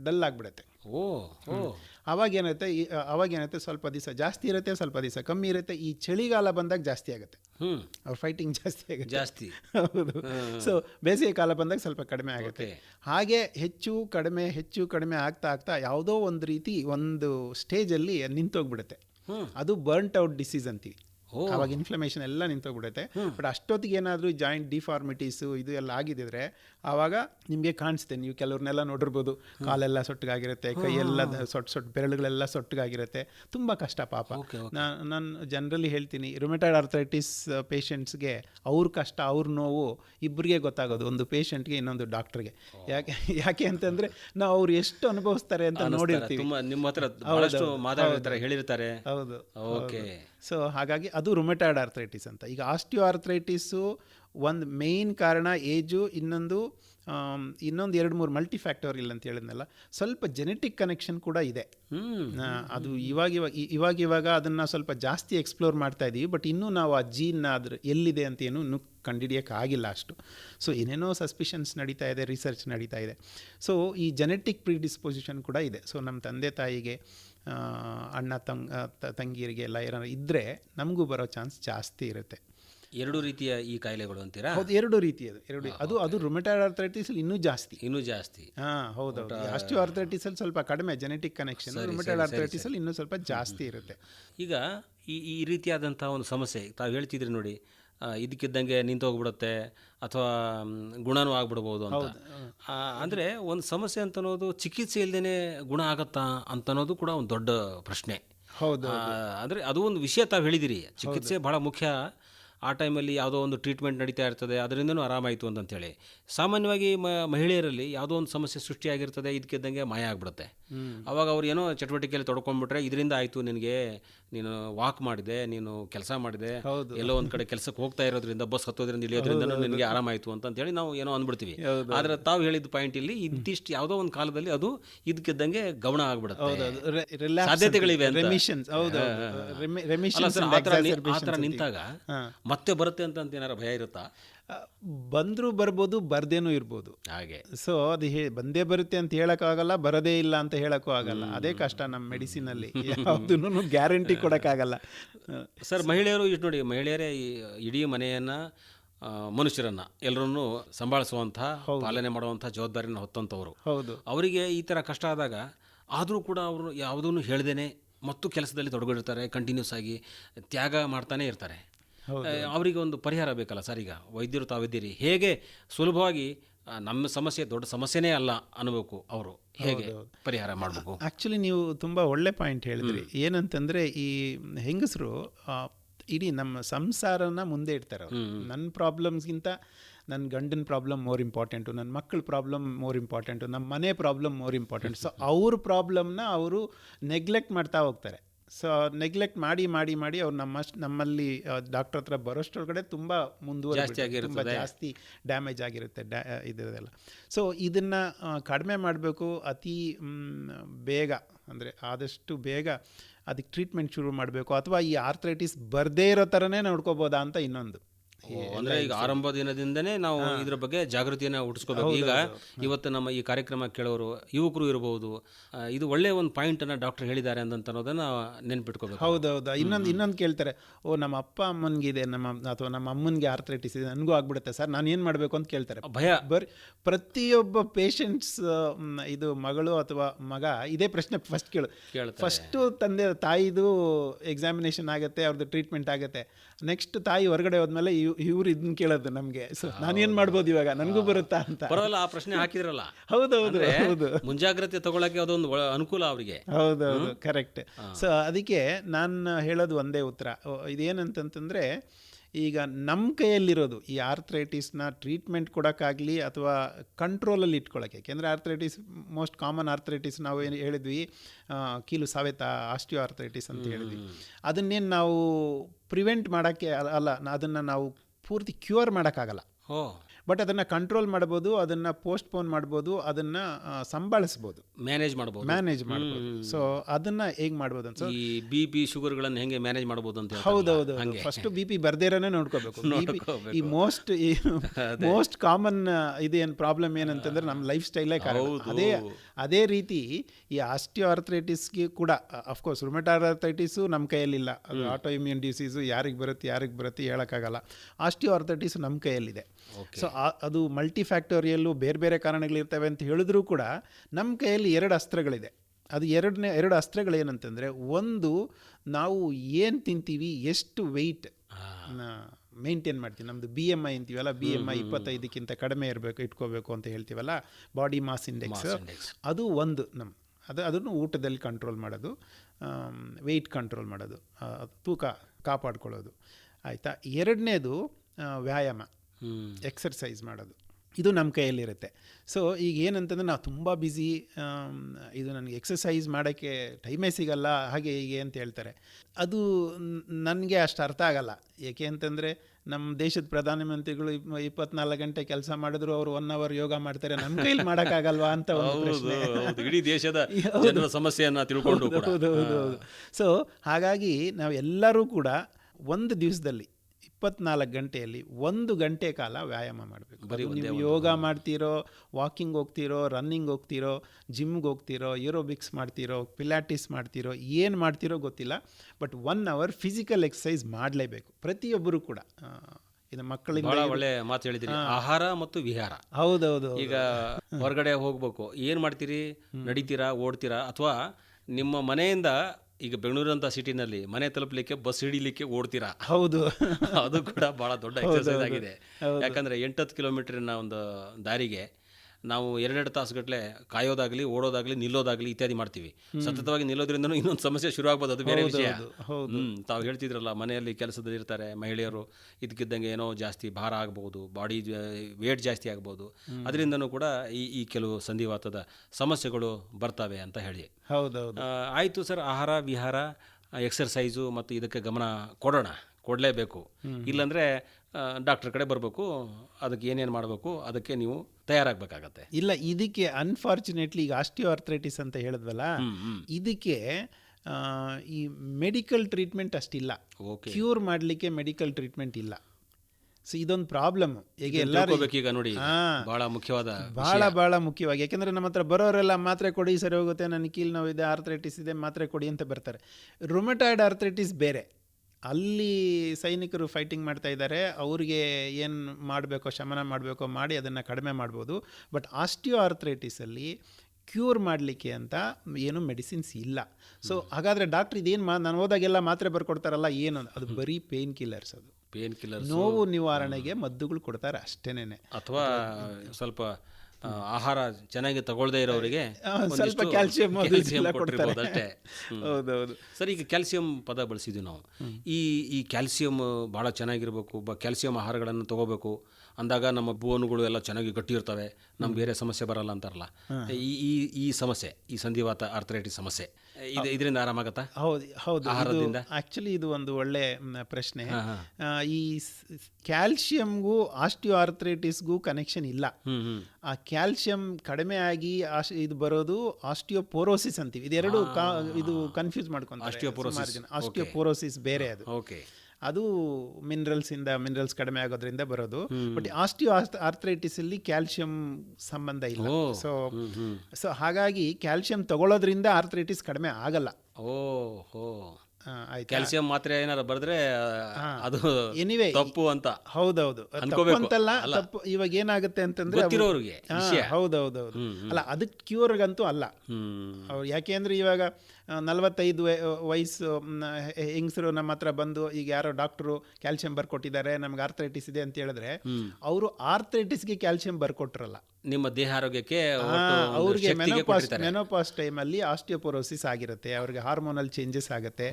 ಡಲ್ ಆಗ್ಬಿಡತ್ತೆ. ಓ ಓ. ಅವಾಗ ಏನಾಗುತ್ತೆ ಈ- ಅವಾಗ ಏನಾಗುತ್ತೆ ಸ್ವಲ್ಪ ದಿವಸ ಜಾಸ್ತಿ ಇರುತ್ತೆ ಸ್ವಲ್ಪ ದಿವಸ ಕಮ್ಮಿ ಇರುತ್ತೆ ಈ ಚಳಿಗಾಲ ಬಂದಾಗ ಜಾಸ್ತಿ ಆಗುತ್ತೆ. ಅವ್ರ ಫೈಟಿಂಗ್ ಜಾಸ್ತಿ ಆಗುತ್ತೆ. ಜಾಸ್ತಿ. ಹೌದು. ಸೊ ಬೇಸಿಗೆ ಕಾಲ ಬಂದಾಗ ಸ್ವಲ್ಪ ಕಡಿಮೆ ಆಗುತ್ತೆ. ಹಾಗೆ ಹೆಚ್ಚು ಕಡಿಮೆ ಹೆಚ್ಚು ಕಡಿಮೆ ಆಗ್ತಾ ಆಗ್ತಾ ಯಾವುದೋ ಒಂದು ರೀತಿ ಒಂದು ಸ್ಟೇಜಲ್ಲಿ ನಿಂತೋಗ್ಬಿಡುತ್ತೆ. ಅದು ಬರ್ಂಟ್ ಔಟ್ ಡಿಸೀಸ್ ಅಂತೀವಿ. ಅವಾಗ ಇನ್ಫ್ಲಮೇಷನ್ ಎಲ್ಲ ನಿಂತೋಗ್ಬಿಡುತ್ತೆ. ಬಟ್ ಅಷ್ಟೊತ್ತಿಗೆ ಏನಾದರೂ ಜಾಯಿಂಟ್ ಡಿಫಾರ್ಮಿಟೀಸು ಇದು ಎಲ್ಲ ಆಗಿದ್ದರೆ ಆವಾಗ ನಿಮಗೆ ಕಾಣಿಸುತ್ತೆ. ನೀವು ಕೆಲವ್ರನ್ನೆಲ್ಲ ನೋಡಿರ್ಬೋದು. ಕಾಲೆಲ್ಲ ಸೊಟ್ಟಗಾಗಿರುತ್ತೆ ಕೈಯೆಲ್ಲ ಸೊಟ್ಟು ಸೊಟ್ಟು ಬೆರಳುಗಳೆಲ್ಲ ಸೊಟ್ಟಗಾಗಿರುತ್ತೆ ತುಂಬ ಕಷ್ಟ ಪಾಪ. ನಾನು ಜನರಲಿ ಹೇಳ್ತೀನಿ ರುಮೆಟೈಡ್ ಆರ್ಥರೈಟಿಸ್ ಪೇಷಂಟ್ಸ್ಗೆ ಅವ್ರ ಕಷ್ಟ ಅವ್ರ ನೋವು ಇಬ್ಬರಿಗೆ ಗೊತ್ತಾಗೋದು. ಒಂದು ಪೇಷಂಟ್ಗೆ ಇನ್ನೊಂದು ಡಾಕ್ಟ್ರಿಗೆ ಯಾಕೆ ಯಾಕೆ ಅಂತಂದರೆ ನಾವು ಅವ್ರು ಎಷ್ಟು ಅನುಭವಿಸ್ತಾರೆ ಅಂತ ನೋಡಿರ್ತೀವಿ. ನಿಮ್ಮ ಹತ್ರ ಹೇಳಿರ್ತಾರೆ. ಹೌದು. ಓಕೆ. ಸೊ ಹಾಗಾಗಿ ಅದು ರೊಮೆಟಾಯ್ಡ್ ಆರ್ಥ್ರೈಟಿಸ್ ಅಂತ. ಈಗ ಆಸ್ಟಿಯೋ ಆರ್ಥ್ರೈಟಿಸ್ಸು ಒಂದು ಮೇಯ್ನ್ ಕಾರಣ ಏಜು ಇನ್ನೊಂದು ಇನ್ನೊಂದು ಎರಡು ಮೂರು ಮಲ್ಟಿ ಇಲ್ಲ ಅಂತ ಹೇಳಿದ್ನಲ್ಲ ಸ್ವಲ್ಪ ಜೆನೆಟಿಕ್ ಕನೆಕ್ಷನ್ ಕೂಡ ಇದೆ. ಅದು ಇವಾಗ ಇವಾಗ ಇವಾಗ ಇವಾಗ ಅದನ್ನು ಸ್ವಲ್ಪ ಜಾಸ್ತಿ ಎಕ್ಸ್ಪ್ಲೋರ್ ಮಾಡ್ತಾ ಇದ್ದೀವಿ ಬಟ್ ಇನ್ನೂ ನಾವು ಆ ಜೀನ್ನ ಅದ್ರ ಎಲ್ಲಿದೆ ಅಂತ ಏನು ಇನ್ನೂ ಕಂಡುಹಿಡಿಯೋಕೆ ಆಗಿಲ್ಲ ಅಷ್ಟು. ಸೊ ಏನೇನೋ ಸಸ್ಪಿಷನ್ಸ್ ನಡೀತಾ ಇದೆ ರಿಸರ್ಚ್ ನಡೀತಾ ಇದೆ. ಸೊ ಈ ಜೆನೆಟಿಕ್ ಪ್ರಿಡಿಸ್ಪೊಸಿಷನ್ ಕೂಡ ಇದೆ. ಸೊ ನಮ್ಮ ತಂದೆ ತಾಯಿಗೆ ಅಣ್ಣ ತಂಗ ತಂಗಿಯರಿಗೆ ಎಲ್ಲ ಏನಾರು ಇದ್ದರೆ ನಮಗೂ ಬರೋ ಚಾನ್ಸ್ ಜಾಸ್ತಿ ಇರುತ್ತೆ. ಎರಡು ರೀತಿಯ ಈ ಕಾಯಿಲೆಗಳು ಅಂತೀರಾ? ಹೌದು ಎರಡು ರೀತಿಯದು ಎರಡು ಅದು ಅದು ರುಮೆಟೈಡ್ ಆರ್ಥರೈಟಿಸ್ ಇನ್ನೂ ಜಾಸ್ತಿ. ಇನ್ನೂ ಜಾಸ್ತಿ. ಹಾಂ ಹೌದು ಅಷ್ಟು ಆರ್ಥರೈಟಿಸಲ್ಲಿ ಸ್ವಲ್ಪ ಕಡಿಮೆ ಜೆನೆಟಿಕ್ ಕನೆಕ್ಷನ್ ರುಮೆಟೈಡ್ ಆರ್ಥರೈಟಿಸಲ್ಲಿ ಇನ್ನೂ ಸ್ವಲ್ಪ ಜಾಸ್ತಿ ಇರುತ್ತೆ. ಈಗ ಈ ಈ ರೀತಿಯಾದಂಥ ಒಂದು ಸಮಸ್ಯೆ ತಾವು ಹೇಳ್ತಿದ್ರಿ ನೋಡಿ. ಇದಕ್ಕಿದ್ದಂಗೆ ನಿಂತೋಗ್ಬಿಡುತ್ತೆ ಅಥವಾ ಗುಣನೂ ಆಗ್ಬಿಡ್ಬೋದು ಅಂತ. ಅಂದರೆ ಒಂದು ಸಮಸ್ಯೆ ಅಂತ ಅನ್ನೋದು ಚಿಕಿತ್ಸೆ ಇಲ್ಲದೇ ಗುಣ ಆಗತ್ತಾ ಅಂತ ಅನ್ನೋದು ಕೂಡ ಒಂದು ದೊಡ್ಡ ಪ್ರಶ್ನೆ. ಹೌದು ಅಂದರೆ ಅಂದ್ರೆ ಅದು ಒಂದು ವಿಷಯ ತಾವು ಹೇಳಿದಿರಿ. ಚಿಕಿತ್ಸೆ ಬಹಳ ಮುಖ್ಯ. ಆ ಟೈಮಲ್ಲಿ ಯಾವುದೋ ಒಂದು ಟ್ರೀಟ್ಮೆಂಟ್ ನಡೀತಾ ಇರ್ತದೆ ಅದರಿಂದನೂ ಆರಾಮಾಯಿತು ಅಂತಂತೇಳಿ. ಸಾಮಾನ್ಯವಾಗಿ ಮ ಮಹಿಳೆಯರಲ್ಲಿ ಯಾವುದೋ ಒಂದು ಸಮಸ್ಯೆ ಸೃಷ್ಟಿಯಾಗಿರ್ತದೆ ಇದಕ್ಕಿದ್ದಂಗೆ ಮಾಯ ಆಗಿಬಿಡುತ್ತೆ. ಅವಾಗ ಅವ್ರು ಏನೋ ಚಟುವಟಿಕೆಯಲ್ಲಿ ತೊಡ್ಕೊಂಡ್ಬಿಟ್ರೆ ಇದರಿಂದ ಆಯಿತು ನಿನಗೆ ನೀನು ವಾಕ್ ಮಾಡಿದೆ ನೀನು ಕೆಲಸ ಮಾಡಿದೆ ಎಲ್ಲೋ ಒಂದು ಕಡೆ ಕೆಲಸಕ್ಕೆ ಹೋಗ್ತಾ ಇರೋದ್ರಿಂದ ಬಸ್ ಹತ್ತೋದ್ರಿಂದ ಇಳಿಯೋದ್ರಿಂದ ನಿನಗೆ ಆರಾಮಾಯಿತು ಅಂತಂತೇಳಿ ನಾವು ಏನೋ ಅಂದ್ಬಿಡ್ತೀವಿ ಆದರೆ ತಾವು ಹೇಳಿದ ಪಾಯಿಂಟ್ ಇಲ್ಲಿ ಇದಿಷ್ಟು ಯಾವುದೋ ಒಂದು ಕಾಲದಲ್ಲಿ ಅದು ಇದಕ್ಕಿದ್ದಂಗೆ ಗಮನ ಆಗ್ಬಿಡುತ್ತೆ. ಸಾಧ್ಯತೆಗಳಿವೆ ಅಂತ. ನಿಂತಾಗ ಮತ್ತೆ ಬರುತ್ತೆ ಅಂತ ಅಂತ ಏನಾರ ಭಯ ಇರುತ್ತಾ? ಬಂದರೂ ಬರ್ಬೋದು ಬರ್ದೇನೂ ಇರ್ಬೋದು. ಹಾಗೆ. ಸೊ ಅದು ಹೇ ಬಂದೇ ಬರುತ್ತೆ ಅಂತ ಹೇಳೋಕ್ಕಾಗಲ್ಲ ಬರೋದೇ ಇಲ್ಲ ಅಂತ ಹೇಳೋಕ್ಕೂ ಆಗಲ್ಲ. ಅದೇ ಕಷ್ಟ ನಮ್ಮ ಮೆಡಿಸಿನಲ್ಲಿ. ಯಾವುದನ್ನು ಗ್ಯಾರಂಟಿ ಕೊಡೋಕ್ಕಾಗಲ್ಲ. ಸರ್ ಮಹಿಳೆಯರು ಇಷ್ಟು ನೋಡಿ ಮಹಿಳೆಯರೇ ಈ ಇಡೀ ಮನೆಯನ್ನು ಮನುಷ್ಯರನ್ನು ಎಲ್ಲರನ್ನೂ ಸಂಭಾಳಿಸುವಂಥ ಪಾಲನೆ ಮಾಡುವಂಥ ಜವಾಬ್ದಾರಿನ ಹೊತ್ತಂಥವ್ರು. ಹೌದು. ಅವರಿಗೆ ಈ ಥರ ಕಷ್ಟ ಆದಾಗ ಆದರೂ ಕೂಡ ಅವರು ಯಾವುದನ್ನು ಹೇಳ್ದೇನೆ ಮತ್ತು ಕೆಲಸದಲ್ಲಿ ತೊಡಗಿರ್ತಾರೆ ಕಂಟಿನ್ಯೂಸ್ ಆಗಿ ತ್ಯಾಗ ಮಾಡ್ತಾನೆ ಇರ್ತಾರೆ. ಅವರಿಗೆ ಒಂದು ಪರಿಹಾರ ಬೇಕಲ್ಲ ಸರ್ ಈಗ? ವೈದ್ಯರು ತಾವಿದ್ದೀರಿ. ಹೇಗೆ ಸುಲಭವಾಗಿ ನಮ್ಮ ಸಮಸ್ಯೆ ದೊಡ್ಡ ಸಮಸ್ಯೆನೇ ಅಲ್ಲ ಅನ್ನಬೇಕು ಅವರು. ಹೇಗೆ ಪರಿಹಾರ ಮಾಡಬೇಕು? ಆ್ಯಕ್ಚುಲಿ ನೀವು ತುಂಬ ಒಳ್ಳೆ ಪಾಯಿಂಟ್ ಹೇಳಿದ್ರಿ. ಏನಂತಂದರೆ ಈ ಹೆಂಗಸರು ಇಡೀ ನಮ್ಮ ಸಂಸಾರನ ಮುಂದೆ ಇಡ್ತಾರೆ ಅವ್ರು. ನನ್ನ ಪ್ರಾಬ್ಲಮ್ಸ್ಗಿಂತ ನನ್ನ ಗಂಡನ ಪ್ರಾಬ್ಲಮ್ ಮೋರ್ ಇಂಪಾರ್ಟೆಂಟು ನನ್ನ ಮಕ್ಕಳ ಪ್ರಾಬ್ಲಮ್ ಮೋರ್ ಇಂಪಾರ್ಟೆಂಟು ನಮ್ಮ ಮನೆ ಪ್ರಾಬ್ಲಮ್ ಮೋರ್ ಇಂಪಾರ್ಟೆಂಟ್ ಸೊ ಅವ್ರ ಪ್ರಾಬ್ಲಮ್ನ ಅವರು ನೆಗ್ಲೆಕ್ಟ್ ಮಾಡ್ತಾ ಹೋಗ್ತಾರೆ. ಸೊ ನೆಗ್ಲೆಕ್ಟ್ ಮಾಡಿ ಮಾಡಿ ಮಾಡಿ ಅವ್ರು ನಮ್ಮ ನಮ್ಮಲ್ಲಿ ಡಾಕ್ಟರ್ ಹತ್ರ ಬರೋಷ್ಟೊಳಗಡೆ ತುಂಬ ಮುಂದುವರೆ ತುಂಬ ಜಾಸ್ತಿ ಡ್ಯಾಮೇಜ್ ಆಗಿರುತ್ತೆ ಡ್ಯಾ ಇದೆಲ್ಲ ಸೊ ಇದನ್ನು ಕಡಿಮೆ ಮಾಡಬೇಕು ಅತಿ ಬೇಗ ಅಂದರೆ ಆದಷ್ಟು ಬೇಗ ಅದಕ್ಕೆ ಟ್ರೀಟ್ಮೆಂಟ್ ಶುರು ಮಾಡಬೇಕು. ಅಥವಾ ಈ ಆರ್ಥ್ರೈಟಿಸ್ ಬರದೇ ಇರೋ ಥರನೇ ನೋಡ್ಕೋಬೋದಾ ಅಂತ ಇನ್ನೊಂದು. ಅಂದ್ರೆ ಈಗ ಆರಂಭ ದಿನದಿಂದನೇ ನಾವು ಇದ್ರ ಬಗ್ಗೆ ಜಾಗೃತಿಯನ್ನ ಹುಟ್ಟಿಸ್ಕೋಬೇಕು. ಈಗ ಇವತ್ತು ನಮ್ಮ ಈ ಕಾರ್ಯಕ್ರಮ ಕೇಳೋರು ಯುವಕರು ಇರಬಹುದು ಇದು ಒಳ್ಳೆ ಒಂದು ಪಾಯಿಂಟ್ ಅನ್ನ ಡಾಕ್ಟರ್ ಹೇಳಿದ್ದಾರೆ ಅಂತ ಅನ್ನೋದನ್ನ ನೆನ್ಪಿಟ್ಕೋಬೇಕು ಹೌದೌದು ಇನ್ನೊಂದು ಇನ್ನೊಂದು ಕೇಳ್ತಾರೆ ಓ ನಮ್ಮ ಅಪ್ಪ ಅಮ್ಮನಿಗಿದೆ ನಮ್ಮ ಅಥವಾ ನಮ್ಮ ಅಮ್ಮನಿಗೆ ಆರ್ಥ್ರೈಟಿಸ್ ಇದೆ ನನಗೂ ಆಗ್ಬಿಡುತ್ತೆ ಸರ್ ನಾನು ಏನು ಮಾಡಬೇಕು ಅಂತ ಕೇಳ್ತಾರೆ. ಭಯ. ಬರೀ ಪ್ರತಿಯೊಬ್ಬ ಪೇಷಂಟ್ಸ್ ಇದು ಮಗಳು ಅಥವಾ ಮಗ ಇದೇ ಪ್ರಶ್ನೆ ಫಸ್ಟ್ ಕೇಳು. ಫಸ್ಟ್ ಫಸ್ಟು ತಂದೆ ತಾಯಿದು ಎಕ್ಸಾಮಿನೇಷನ್ ಆಗುತ್ತೆ ಅವ್ರದ್ದು ಟ್ರೀಟ್ಮೆಂಟ್ ಆಗುತ್ತೆ. ನೆಕ್ಸ್ಟ್ ತಾಯಿ ಹೊರಗಡೆ ಹೋದ್ಮೇಲೆ ಇವ್ ಇವ್ರು ಇದನ್ನ ಕೇಳೋದು ನಮಗೆ. ಸೊ ಏನು ಮಾಡ್ಬೋದು ಇವಾಗ? ನನಗೂ ಬರುತ್ತಾ ಅಂತ. ಬರೋಲ್ಲ ಆ ಪ್ರಶ್ನೆ ಹಾಕಿದ್ರಲ್ಲ. ಹೌದೌದು ಹೌದು ಮುಂಜಾಗ್ರತೆ ತಗೊಳಕ್ಕೆ ಅದೊಂದು ಅನುಕೂಲ ಅವರಿಗೆ. ಹೌದೌದು ಕರೆಕ್ಟ್ ಸೊ ಅದಕ್ಕೆ ನಾನು ಹೇಳೋದು ಒಂದೇ ಉತ್ತರ. ಇದೇನಂತಂತಂದರೆ ಈಗ ನಮ್ಮ ಕೈಯಲ್ಲಿರೋದು ಈ ಆರ್ಥ್ರೈಟಿಸ್ನ ಟ್ರೀಟ್ಮೆಂಟ್ ಕೊಡೋಕ್ಕಾಗಲಿ ಅಥವಾ ಕಂಟ್ರೋಲಲ್ಲಿ ಇಟ್ಕೊಳ್ಳೋಕ್ಕೆ ಯಾಕೆಂದರೆ ಆರ್ಥ್ರೈಟಿಸ್ ಮೋಸ್ಟ್ ಕಾಮನ್ ಆರ್ಥ್ರೈಟಿಸ್ ನಾವು ಏನು ಹೇಳಿದ್ವಿ ಕೀಲು ಸವೆತ ಆಸ್ಟಿಯೋ ಆರ್ಥ್ರೈಟಿಸ್ ಅಂತ ಹೇಳಿದ್ವಿ. ಅದನ್ನೇನು ನಾವು ಪ್ರಿವೆಂಟ್ ಮಾಡೋಕ್ಕೆ ಅಲ್ಲ ಅದನ್ನು ನಾವು ಪೂರ್ತಿ ಕ್ಯೂರ್ ಮಾಡೋಕ್ಕಾಗಲ್ಲ. ಬಟ್ ಅದನ್ನು ಕಂಟ್ರೋಲ್ ಮಾಡ್ಬೋದು ಅದನ್ನು ಪೋಸ್ಟ್ಪೋನ್ ಮಾಡ್ಬೋದು ಅದನ್ನು ಸಂಭಾಳಿಸ್ಬೋದು. ಮ್ಯಾನೇಜ್ ಮಾಡ್ಬೋದು. ಮ್ಯಾನೇಜ್ ಮಾಡ್ಬೋದು. ಸೊ ಅದನ್ನ ಹೇಗೆ ಮಾಡ್ಬೋದು ಅಂತ. ಈ ಬಿ ಪಿ ಶುಗರ್ಗಳನ್ನು ಹೆಂಗೆ ಮ್ಯಾನೇಜ್ ಮಾಡ್ಬೋದು ಅಂತ ಹೌದು ಹೌದೌದು ಹಂಗೆ. ಫಸ್ಟ್ ಬಿ ಪಿ ಬರ್ದೇರನೇ ನೋಡ್ಕೋಬೇಕು. ಈ ಮೋಸ್ಟ್ ಈ ಮೋಸ್ಟ್ ಕಾಮನ್ ಇದೇನು ಪ್ರಾಬ್ಲಮ್ ಏನಂತಂದ್ರೆ ನಮ್ಮ ಲೈಫ್ ಸ್ಟೈಲೇ ಕಾರಣ. ಅದೇ ಅದೇ ರೀತಿ ಈ ಆಸ್ಟಿಯೋ ಆರ್ಥ್ರೈಟಿಸ್ಗೆ ಕೂಡ ಅಫ್ಕೋರ್ಸ್ ರುಮೆಟಾರ್ ಆರ್ಥ್ರೈಟಿಸು ನಮ್ಮ ಕೈಯಲ್ಲಿಲ್ಲ. ಅದು ಆಟೋ ಇಮ್ಯೂನ್ ಡಿಸೀಸು ಯಾರಿಗೆ ಬರುತ್ತೆ ಯಾರಿಗೆ ಬರುತ್ತೆ ಹೇಳೋಕ್ಕಾಗಲ್ಲ. ಆಸ್ಟಿಯೋ ಆರ್ಥ್ರೈಟಿಸ್ ನಮ್ಮ ಕೈಯಲ್ಲಿದೆ. ಸೊ ಅದು ಮಲ್ಟಿ ಫ್ಯಾಕ್ಟೋರಿಯಲ್ಲು ಬೇರೆ ಬೇರೆ ಕಾರಣಗಳಿರ್ತವೆ ಅಂತ ಹೇಳಿದ್ರೂ ಕೂಡ ನಮ್ಮ ಕೈಯಲ್ಲಿ ಎರಡು ಅಸ್ತ್ರಗಳಿದೆ. ಅದು ಎರಡನೇ ಎರಡು ಅಸ್ತ್ರಗಳೇನಂತಂದರೆ ಒಂದು ನಾವು ಏನು ತಿಂತೀವಿ ಎಷ್ಟು ವೆಯ್ಟ್ ಮೇಂಟೈನ್ ಮಾಡ್ತೀವಿ. ನಮ್ಮದು ಬಿ ಎಂ ಐ ಅಂತೀವಲ್ಲ ಬಿ ಎಂ ಐ ಇಪ್ಪತ್ತೈದಕ್ಕಿಂತ ಕಡಿಮೆ ಇರಬೇಕು ಇಟ್ಕೋಬೇಕು ಅಂತ ಹೇಳ್ತೀವಲ್ಲ? ಬಾಡಿ ಮಾಸ್ ಇಂಡೆಕ್ಸ್ ಅದು ಒಂದು ನಮ್ಮ ಅದು ಅದನ್ನು ಊಟದಲ್ಲಿ ಕಂಟ್ರೋಲ್ ಮಾಡೋದು ವೆಯ್ಟ್ ಕಂಟ್ರೋಲ್ ಮಾಡೋದು ತೂಕ ಕಾಪಾಡ್ಕೊಳ್ಳೋದು. ಆಯಿತಾ? ಎರಡನೇದು ವ್ಯಾಯಾಮ. ಎಕ್ಸರ್ಸೈಸ್ ಮಾಡೋದು. ಇದು ನಮ್ಮ ಕೈಯಲ್ಲಿರುತ್ತೆ. ಸೊ ಈಗ ಏನಂತಂದ್ರೆ ನಾವು ತುಂಬ ಬ್ಯುಸಿ ಇದು ನನಗೆ ಎಕ್ಸಸೈಸ್ ಮಾಡೋಕ್ಕೆ ಟೈಮೇ ಸಿಗಲ್ಲ ಹಾಗೆ ಹೀಗೆ ಅಂತ ಹೇಳ್ತಾರೆ. ಅದು ನನಗೆ ಅಷ್ಟು ಅರ್ಥ ಆಗಲ್ಲ. ಏಕೆ ಅಂತಂದರೆ ನಮ್ಮ ದೇಶದ ಪ್ರಧಾನಮಂತ್ರಿಗಳು ಇಪ್- ಇಪ್ಪತ್ನಾಲ್ಕು ಗಂಟೆ ಕೆಲಸ ಮಾಡಿದ್ರು ಅವರು ಒನ್ ಅವರ್ ಯೋಗ ಮಾಡ್ತಾರೆ. ನಮ್ಮ ಕೈಲಿ ಮಾಡೋಕ್ಕಾಗಲ್ವಾ ಅಂತ. ಇಡೀ ದೇಶದ ಸಮಸ್ಯೆಯನ್ನು ತಿಳ್ಕೊಂಡು ಕೂಡ. ಹೌದು ಹೌದು ಹೌದು ಸೊ ಹಾಗಾಗಿ ನಾವೆಲ್ಲರೂ ಕೂಡ ಒಂದು ದಿವಸದಲ್ಲಿ ಇಪ್ಪತ್ನಾಲ್ಕು ಗಂಟೆಯಲ್ಲಿ ಒಂದು ಗಂಟೆ ಕಾಲ ವ್ಯಾಯಾಮ ಮಾಡಬೇಕು. ನೀವು ಯೋಗ ಮಾಡ್ತೀರೋ ವಾಕಿಂಗ್ ಹೋಗ್ತೀರೋ ರನ್ನಿಂಗ್ ಹೋಗ್ತೀರೋ ಜಿಮ್ಗೆ ಹೋಗ್ತೀರೋ ಏರೋಬಿಕ್ಸ್ ಮಾಡ್ತೀರೋ ಪಿಲಾಟಿಸ್ ಮಾಡ್ತೀರೋ ಏನು ಮಾಡ್ತೀರೋ ಗೊತ್ತಿಲ್ಲ. But one hour physical exercise ಮಾಡಲೇಬೇಕು. ಪ್ರತಿಯೊಬ್ಬರು ಕೂಡ. ಇದು ಬಹಳ ಒಳ್ಳೆ ಮಾತು ಹೇಳಿದಿರಿ. ಆಹಾರ ಮತ್ತು ವಿಹಾರ. ಹೌದೌದು. ಈಗ ಹೊರಗಡೆ ಹೋಗ್ಬೇಕು. ಏನ್ ಮಾಡ್ತೀರಿ? ನಡಿತೀರಾ? ಓಡ್ತೀರಾ? ಅಥವಾ ನಿಮ್ಮ ಮನೆಯಿಂದ ಈಗ ಬೆಂಗಳೂರಂತ ಸಿಟಿನಲ್ಲಿ ಮನೆ ತಲುಪಲಿಕ್ಕೆ ಬಸ್ ಹಿಡಿಲಿಕ್ಕೆ ಓಡ್ತೀರಾ? ಹೌದು. ಅದು ಕೂಡ ಬಹಳ ದೊಡ್ಡ ಎಕ್ಸರ್ಸೈಸ್ ಆಗಿದೆ. ಯಾಕಂದ್ರೆ ಎಂಟತ್ತು ಕಿಲೋಮೀಟರ್ನ ಒಂದು ದಾರಿಗೆ ನಾವು ಎರಡೆರಡು ತಾಸುಗಟ್ಟಲೆ ಕಾಯೋದಾಗ್ಲಿ ಓಡೋದಾಗ್ಲಿ ನಿಲ್ಲೋದಾಗ್ಲಿ ಇತ್ಯಾದಿ ಮಾಡ್ತೀವಿ. ಸತತವಾಗಿ ನಿಲ್ಲೋದ್ರಿಂದ ಇನ್ನೊಂದು ಸಮಸ್ಯೆ ಶುರು ಆಗ್ಬೋದು ಅದು ಬೇರೆ ವಿಷಯ. ತಾವು ಹೇಳ್ತಿದ್ರಲ್ಲ ಮನೆಯಲ್ಲಿ ಕೆಲಸದಲ್ಲಿ ಇರ್ತಾರೆ ಮಹಿಳೆಯರು ಇದಕ್ಕಿದ್ದಂಗೆ ಏನೋ ಜಾಸ್ತಿ ಭಾರ ಆಗ್ಬೋದು ಬಾಡಿ ವೇಟ್ ಜಾಸ್ತಿ ಆಗ್ಬೋದು. ಅದರಿಂದನೂ ಕೂಡ ಈ ಈ ಕೆಲವು ಸಂಧಿವಾತದ ಸಮಸ್ಯೆಗಳು ಬರ್ತವೆ ಅಂತ ಹೇಳಿ. ಹೌದೌದು. ಆಯ್ತು ಸರ್ ಆಹಾರ ವಿಹಾರ ಎಕ್ಸರ್ಸೈಸು ಮತ್ತು ಇದಕ್ಕೆ ಗಮನ ಕೊಡೋಣ. ಕೊಡಲೇಬೇಕು. ಇಲ್ಲಾಂದರೆ ಡಾಕ್ಟರ್ ಕಡೆ ಬರಬೇಕು ಅದಕ್ಕೆ ಏನೇನು ಮಾಡಬೇಕು ಅದಕ್ಕೆ ನೀವು ತಯಾರಾಗಬೇಕಾಗತ್ತೆ. ಇಲ್ಲ ಇದಕ್ಕೆ ಅನ್ಫಾರ್ಚುನೇಟ್ಲಿ ಈಗ ಆಸ್ಟಿಯೋ ಆರ್ಥ್ರೈಟಿಸ್ ಅಂತ ಹೇಳಿದ್ವಲ್ಲ ಇದಕ್ಕೆ ಈ ಮೆಡಿಕಲ್ ಟ್ರೀಟ್ಮೆಂಟ್ ಅಷ್ಟಿಲ್ಲ. ಓಕೆ ಕ್ಯೂರ್ ಮಾಡಲಿಕ್ಕೆ ಮೆಡಿಕಲ್ ಟ್ರೀಟ್ಮೆಂಟ್ ಇಲ್ಲ. ಸೊ ಇದೊಂದು ಪ್ರಾಬ್ಲಮ್ ಈಗ ಎಲ್ಲರೂ ಈಗ ನೋಡಿ. ಬಹಳ ಮುಖ್ಯವಾದ ಬಹಳ ಬಹಳ ಮುಖ್ಯವಾಗಿ. ಯಾಕೆಂದರೆ ನಮ್ಮ ಹತ್ರ ಬರೋರೆಲ್ಲ ಮಾತ್ರೆ ಕೊಡಿ ಸರಿ ಹೋಗುತ್ತೆ ನನಗೆ ನೋವು ಇದೆ ಆರ್ಥ್ರೈಟಿಸ್ ಇದೆ ಮಾತ್ರೆ ಕೊಡಿ ಅಂತ ಬರ್ತಾರೆ. ರುಮಟಾಯ್ಡ್ ಆರ್ಥ್ರೈಟಿಸ್ ಬೇರೆ. ಅಲ್ಲಿ ಸೈನಿಕರು ಫೈಟಿಂಗ್ ಮಾಡ್ತಾ ಇದ್ದಾರೆ. ಅವ್ರಿಗೆ ಏನು ಮಾಡಬೇಕೋ ಶಮನ ಮಾಡಬೇಕೋ ಮಾಡಿ ಅದನ್ನು ಕಡಿಮೆ ಮಾಡ್ಬೋದು. ಬಟ್ ಆಸ್ಟಿಯೋ ಆರ್ಥ್ರೈಟಿಸಲ್ಲಿ ಕ್ಯೂರ್ ಮಾಡಲಿಕ್ಕೆ ಅಂತ ಏನು ಮೆಡಿಸಿನ್ಸ್ ಇಲ್ಲ. ಸೊ ಹಾಗಾದರೆ ಡಾಕ್ಟ್ರ್ ಇದೇನು ಮಾ ನಾನು ಹೋದಾಗೆಲ್ಲ ಮಾತ್ರೆ ಬರ್ಕೊಡ್ತಾರಲ್ಲ ಏನು ಅದು? ಬರೀ ಪೇನ್ ಕಿಲ್ಲರ್ಸ್ ಅದು. ಪೇನ್ ಕಿಲ್ಲರ್ ನೋವು ನಿವಾರಣೆಗೆ ಮದ್ದುಗಳು ಕೊಡ್ತಾರೆ ಅಷ್ಟೇನೆ ಅಥವಾ ಸ್ವಲ್ಪ ಆಹಾರ ಚೆನ್ನಾಗಿ ತಗೊಳ್ದೇ ಇರೋರಿಗೆ ಸ್ವಲ್ಪ ಕ್ಯಾಲ್ಸಿಯಂ ಕೊಟ್ಟಿರ್ಬೋದು. ಅಷ್ಟೇ. ಹೌದೌದು. ಸರ್ ಈಗ ಕ್ಯಾಲ್ಸಿಯಂ ಪದ ಬಳಸಿದ್ವಿ ನಾವು. ಈ ಈ ಕ್ಯಾಲ್ಸಿಯಂ ಭಾಳ ಚೆನ್ನಾಗಿರ್ಬೇಕು ಬ ಕ್ಯಾಲ್ಸಿಯಂ ಆಹಾರಗಳನ್ನು ತಗೋಬೇಕು. ಅಂದಾಗ ನಮ್ಮ ಬೋನುಗಳು ಎಲ್ಲ ಚೆನ್ನಾಗಿ ಗಟ್ಟಿ ಇರ್ತವೆ ನಮ್ಗೆ ಬೇರೆ ಸಮಸ್ಯೆ ಬರಲ್ಲ ಅಂತಾರಲ್ಲ. ಈ ಈ ಈ ಸಮಸ್ಯೆ ಈ ಸಂಧಿವಾತ ಆರ್ಥರೈಟಿಸ್ ಸಮಸ್ಯೆ ಇದು ಇದರಿಂದ ಆರಾಮಾಗತ್ತಾ? ಹೌದು ಹೌದು. ಆಹಾರದಿಂದ? ಆಕ್ಚುಲಿ ಇದು ಒಂದು ಒಳ್ಳೆ ಪ್ರಶ್ನೆ. ಈ ಕ್ಯಾಲ್ಶಿಯಂಗೂ ಆಸ್ಟಿಯೋ ಆರ್ಥರೈಟಿಸ್ಗೂ ಕನೆಕ್ಷನ್ ಇಲ್ಲ ಆ ಕ್ಯಾಲ್ಶಿಯಂ ಕಡಿಮೆ ಆಗಿ ಇದು ಬರೋದು ಆಸ್ಟಿಯೋಪೋರೋಸಿಸ್ ಅಂತೀವಿ. ಇದೆರಡು ಇದು ಕನ್ಫ್ಯೂಸ್ ಮಾಡ್ಕೊಂತಾರೆ ಆಸ್ಟಿಯೋ ಪೋರೋಸಿಸ್ ಜನ. ಆಸ್ಟಿಯೋಪೋರೋಸಿಸ್ ಬೇರೆ ಅದು. ಓಕೆ. ಅದು ಮಿನರಲ್ಸ್ ಇಂದ ಮಿನರಲ್ಸ್ ಕಡಿಮೆ ಆಗೋದ್ರಿಂದ ಬರೋದು. ಬಟ್ ಆಸ್ಟಿಯೋ ಆರ್ಥ್ರೈಟಿಸ್ ಅಲ್ಲಿ ಕ್ಯಾಲ್ಸಿಯಂ ಸಂಬಂಧ ಇಲ್ಲ. ಸೊ ಸೊ ಹಾಗಾಗಿ ಕ್ಯಾಲ್ಸಿಯಂ ತಗೊಳ್ಳೋದ್ರಿಂದ ಆರ್ಥ್ರೈಟಿಸ್ ಕಡಿಮೆ ಆಗಲ್ಲ. ಓಹೋ ಕ್ಯಾಲ್ಸಿಯಂ ಮಾತ್ರೆ ಏನಾರು ಬರೆದ್ರೆ ಅದು ಎನಿವೆ ತಪ್ಪು ಅಂತ. ಹೌದೌದು. ಅಂತಲ್ಲ ತಪ್ಪು. ಇವಾಗ ಏನಾಗುತ್ತೆ ಅಂತಂದ್ರೆ ಹೌದೌದು ಗೊತ್ತಿರೋರಿಗೆ ಹಾ, ವಿಷಯ. ಹೌದೌದೌದು. ಅಲ್ಲ ಅದಕ್ಕೆ ಕ್ಯೂರ್ಗಂತೂ ಅಲ್ಲ. ಹ್ಮ್. ಯಾಕೆ ಅಂದ್ರೆ ಇವಾಗ ನಲವತ್ತೈದು ವಯ- ವಯಸ್ಸು ಹೆಂಗಸರು ನಮ್ಮ ಹತ್ರ ಬಂದು ಈಗ ಯಾರೋ ಡಾಕ್ಟ್ರು ಕ್ಯಾಲ್ಸಿಯಂ ಬರ್ಕೊಟ್ಟಿದ್ದಾರೆ ನಮ್ಗೆ ಆರ್ಥರೈಟಿಸ್ ಇದೆ ಅಂತ ಹೇಳಿದ್ರೆ ಅವರು ಆರ್ಥರೈಟಿಸ್ಗೆ ಕ್ಯಾಲ್ಸಿಯಂ ಬರ್ಕೊಟ್ರಲ್ಲ. ನಿಮ್ಮ ದೇಹ ಆರೋಗ್ಯಕ್ಕೆ ಅವ್ರಿಗೆ ಮೆನೋಪಾಸ್ ಟೈಮ್ ಮೆನೋಪಾಸ್ ಟೈಮಲ್ಲಿ ಆಸ್ಟಿಯೋಪೊರೋಸಿಸ್ ಆಗಿರುತ್ತೆ ಅವ್ರಿಗೆ ಹಾರ್ಮೋನಲ್ ಚೇಂಜಸ್ ಆಗುತ್ತೆ.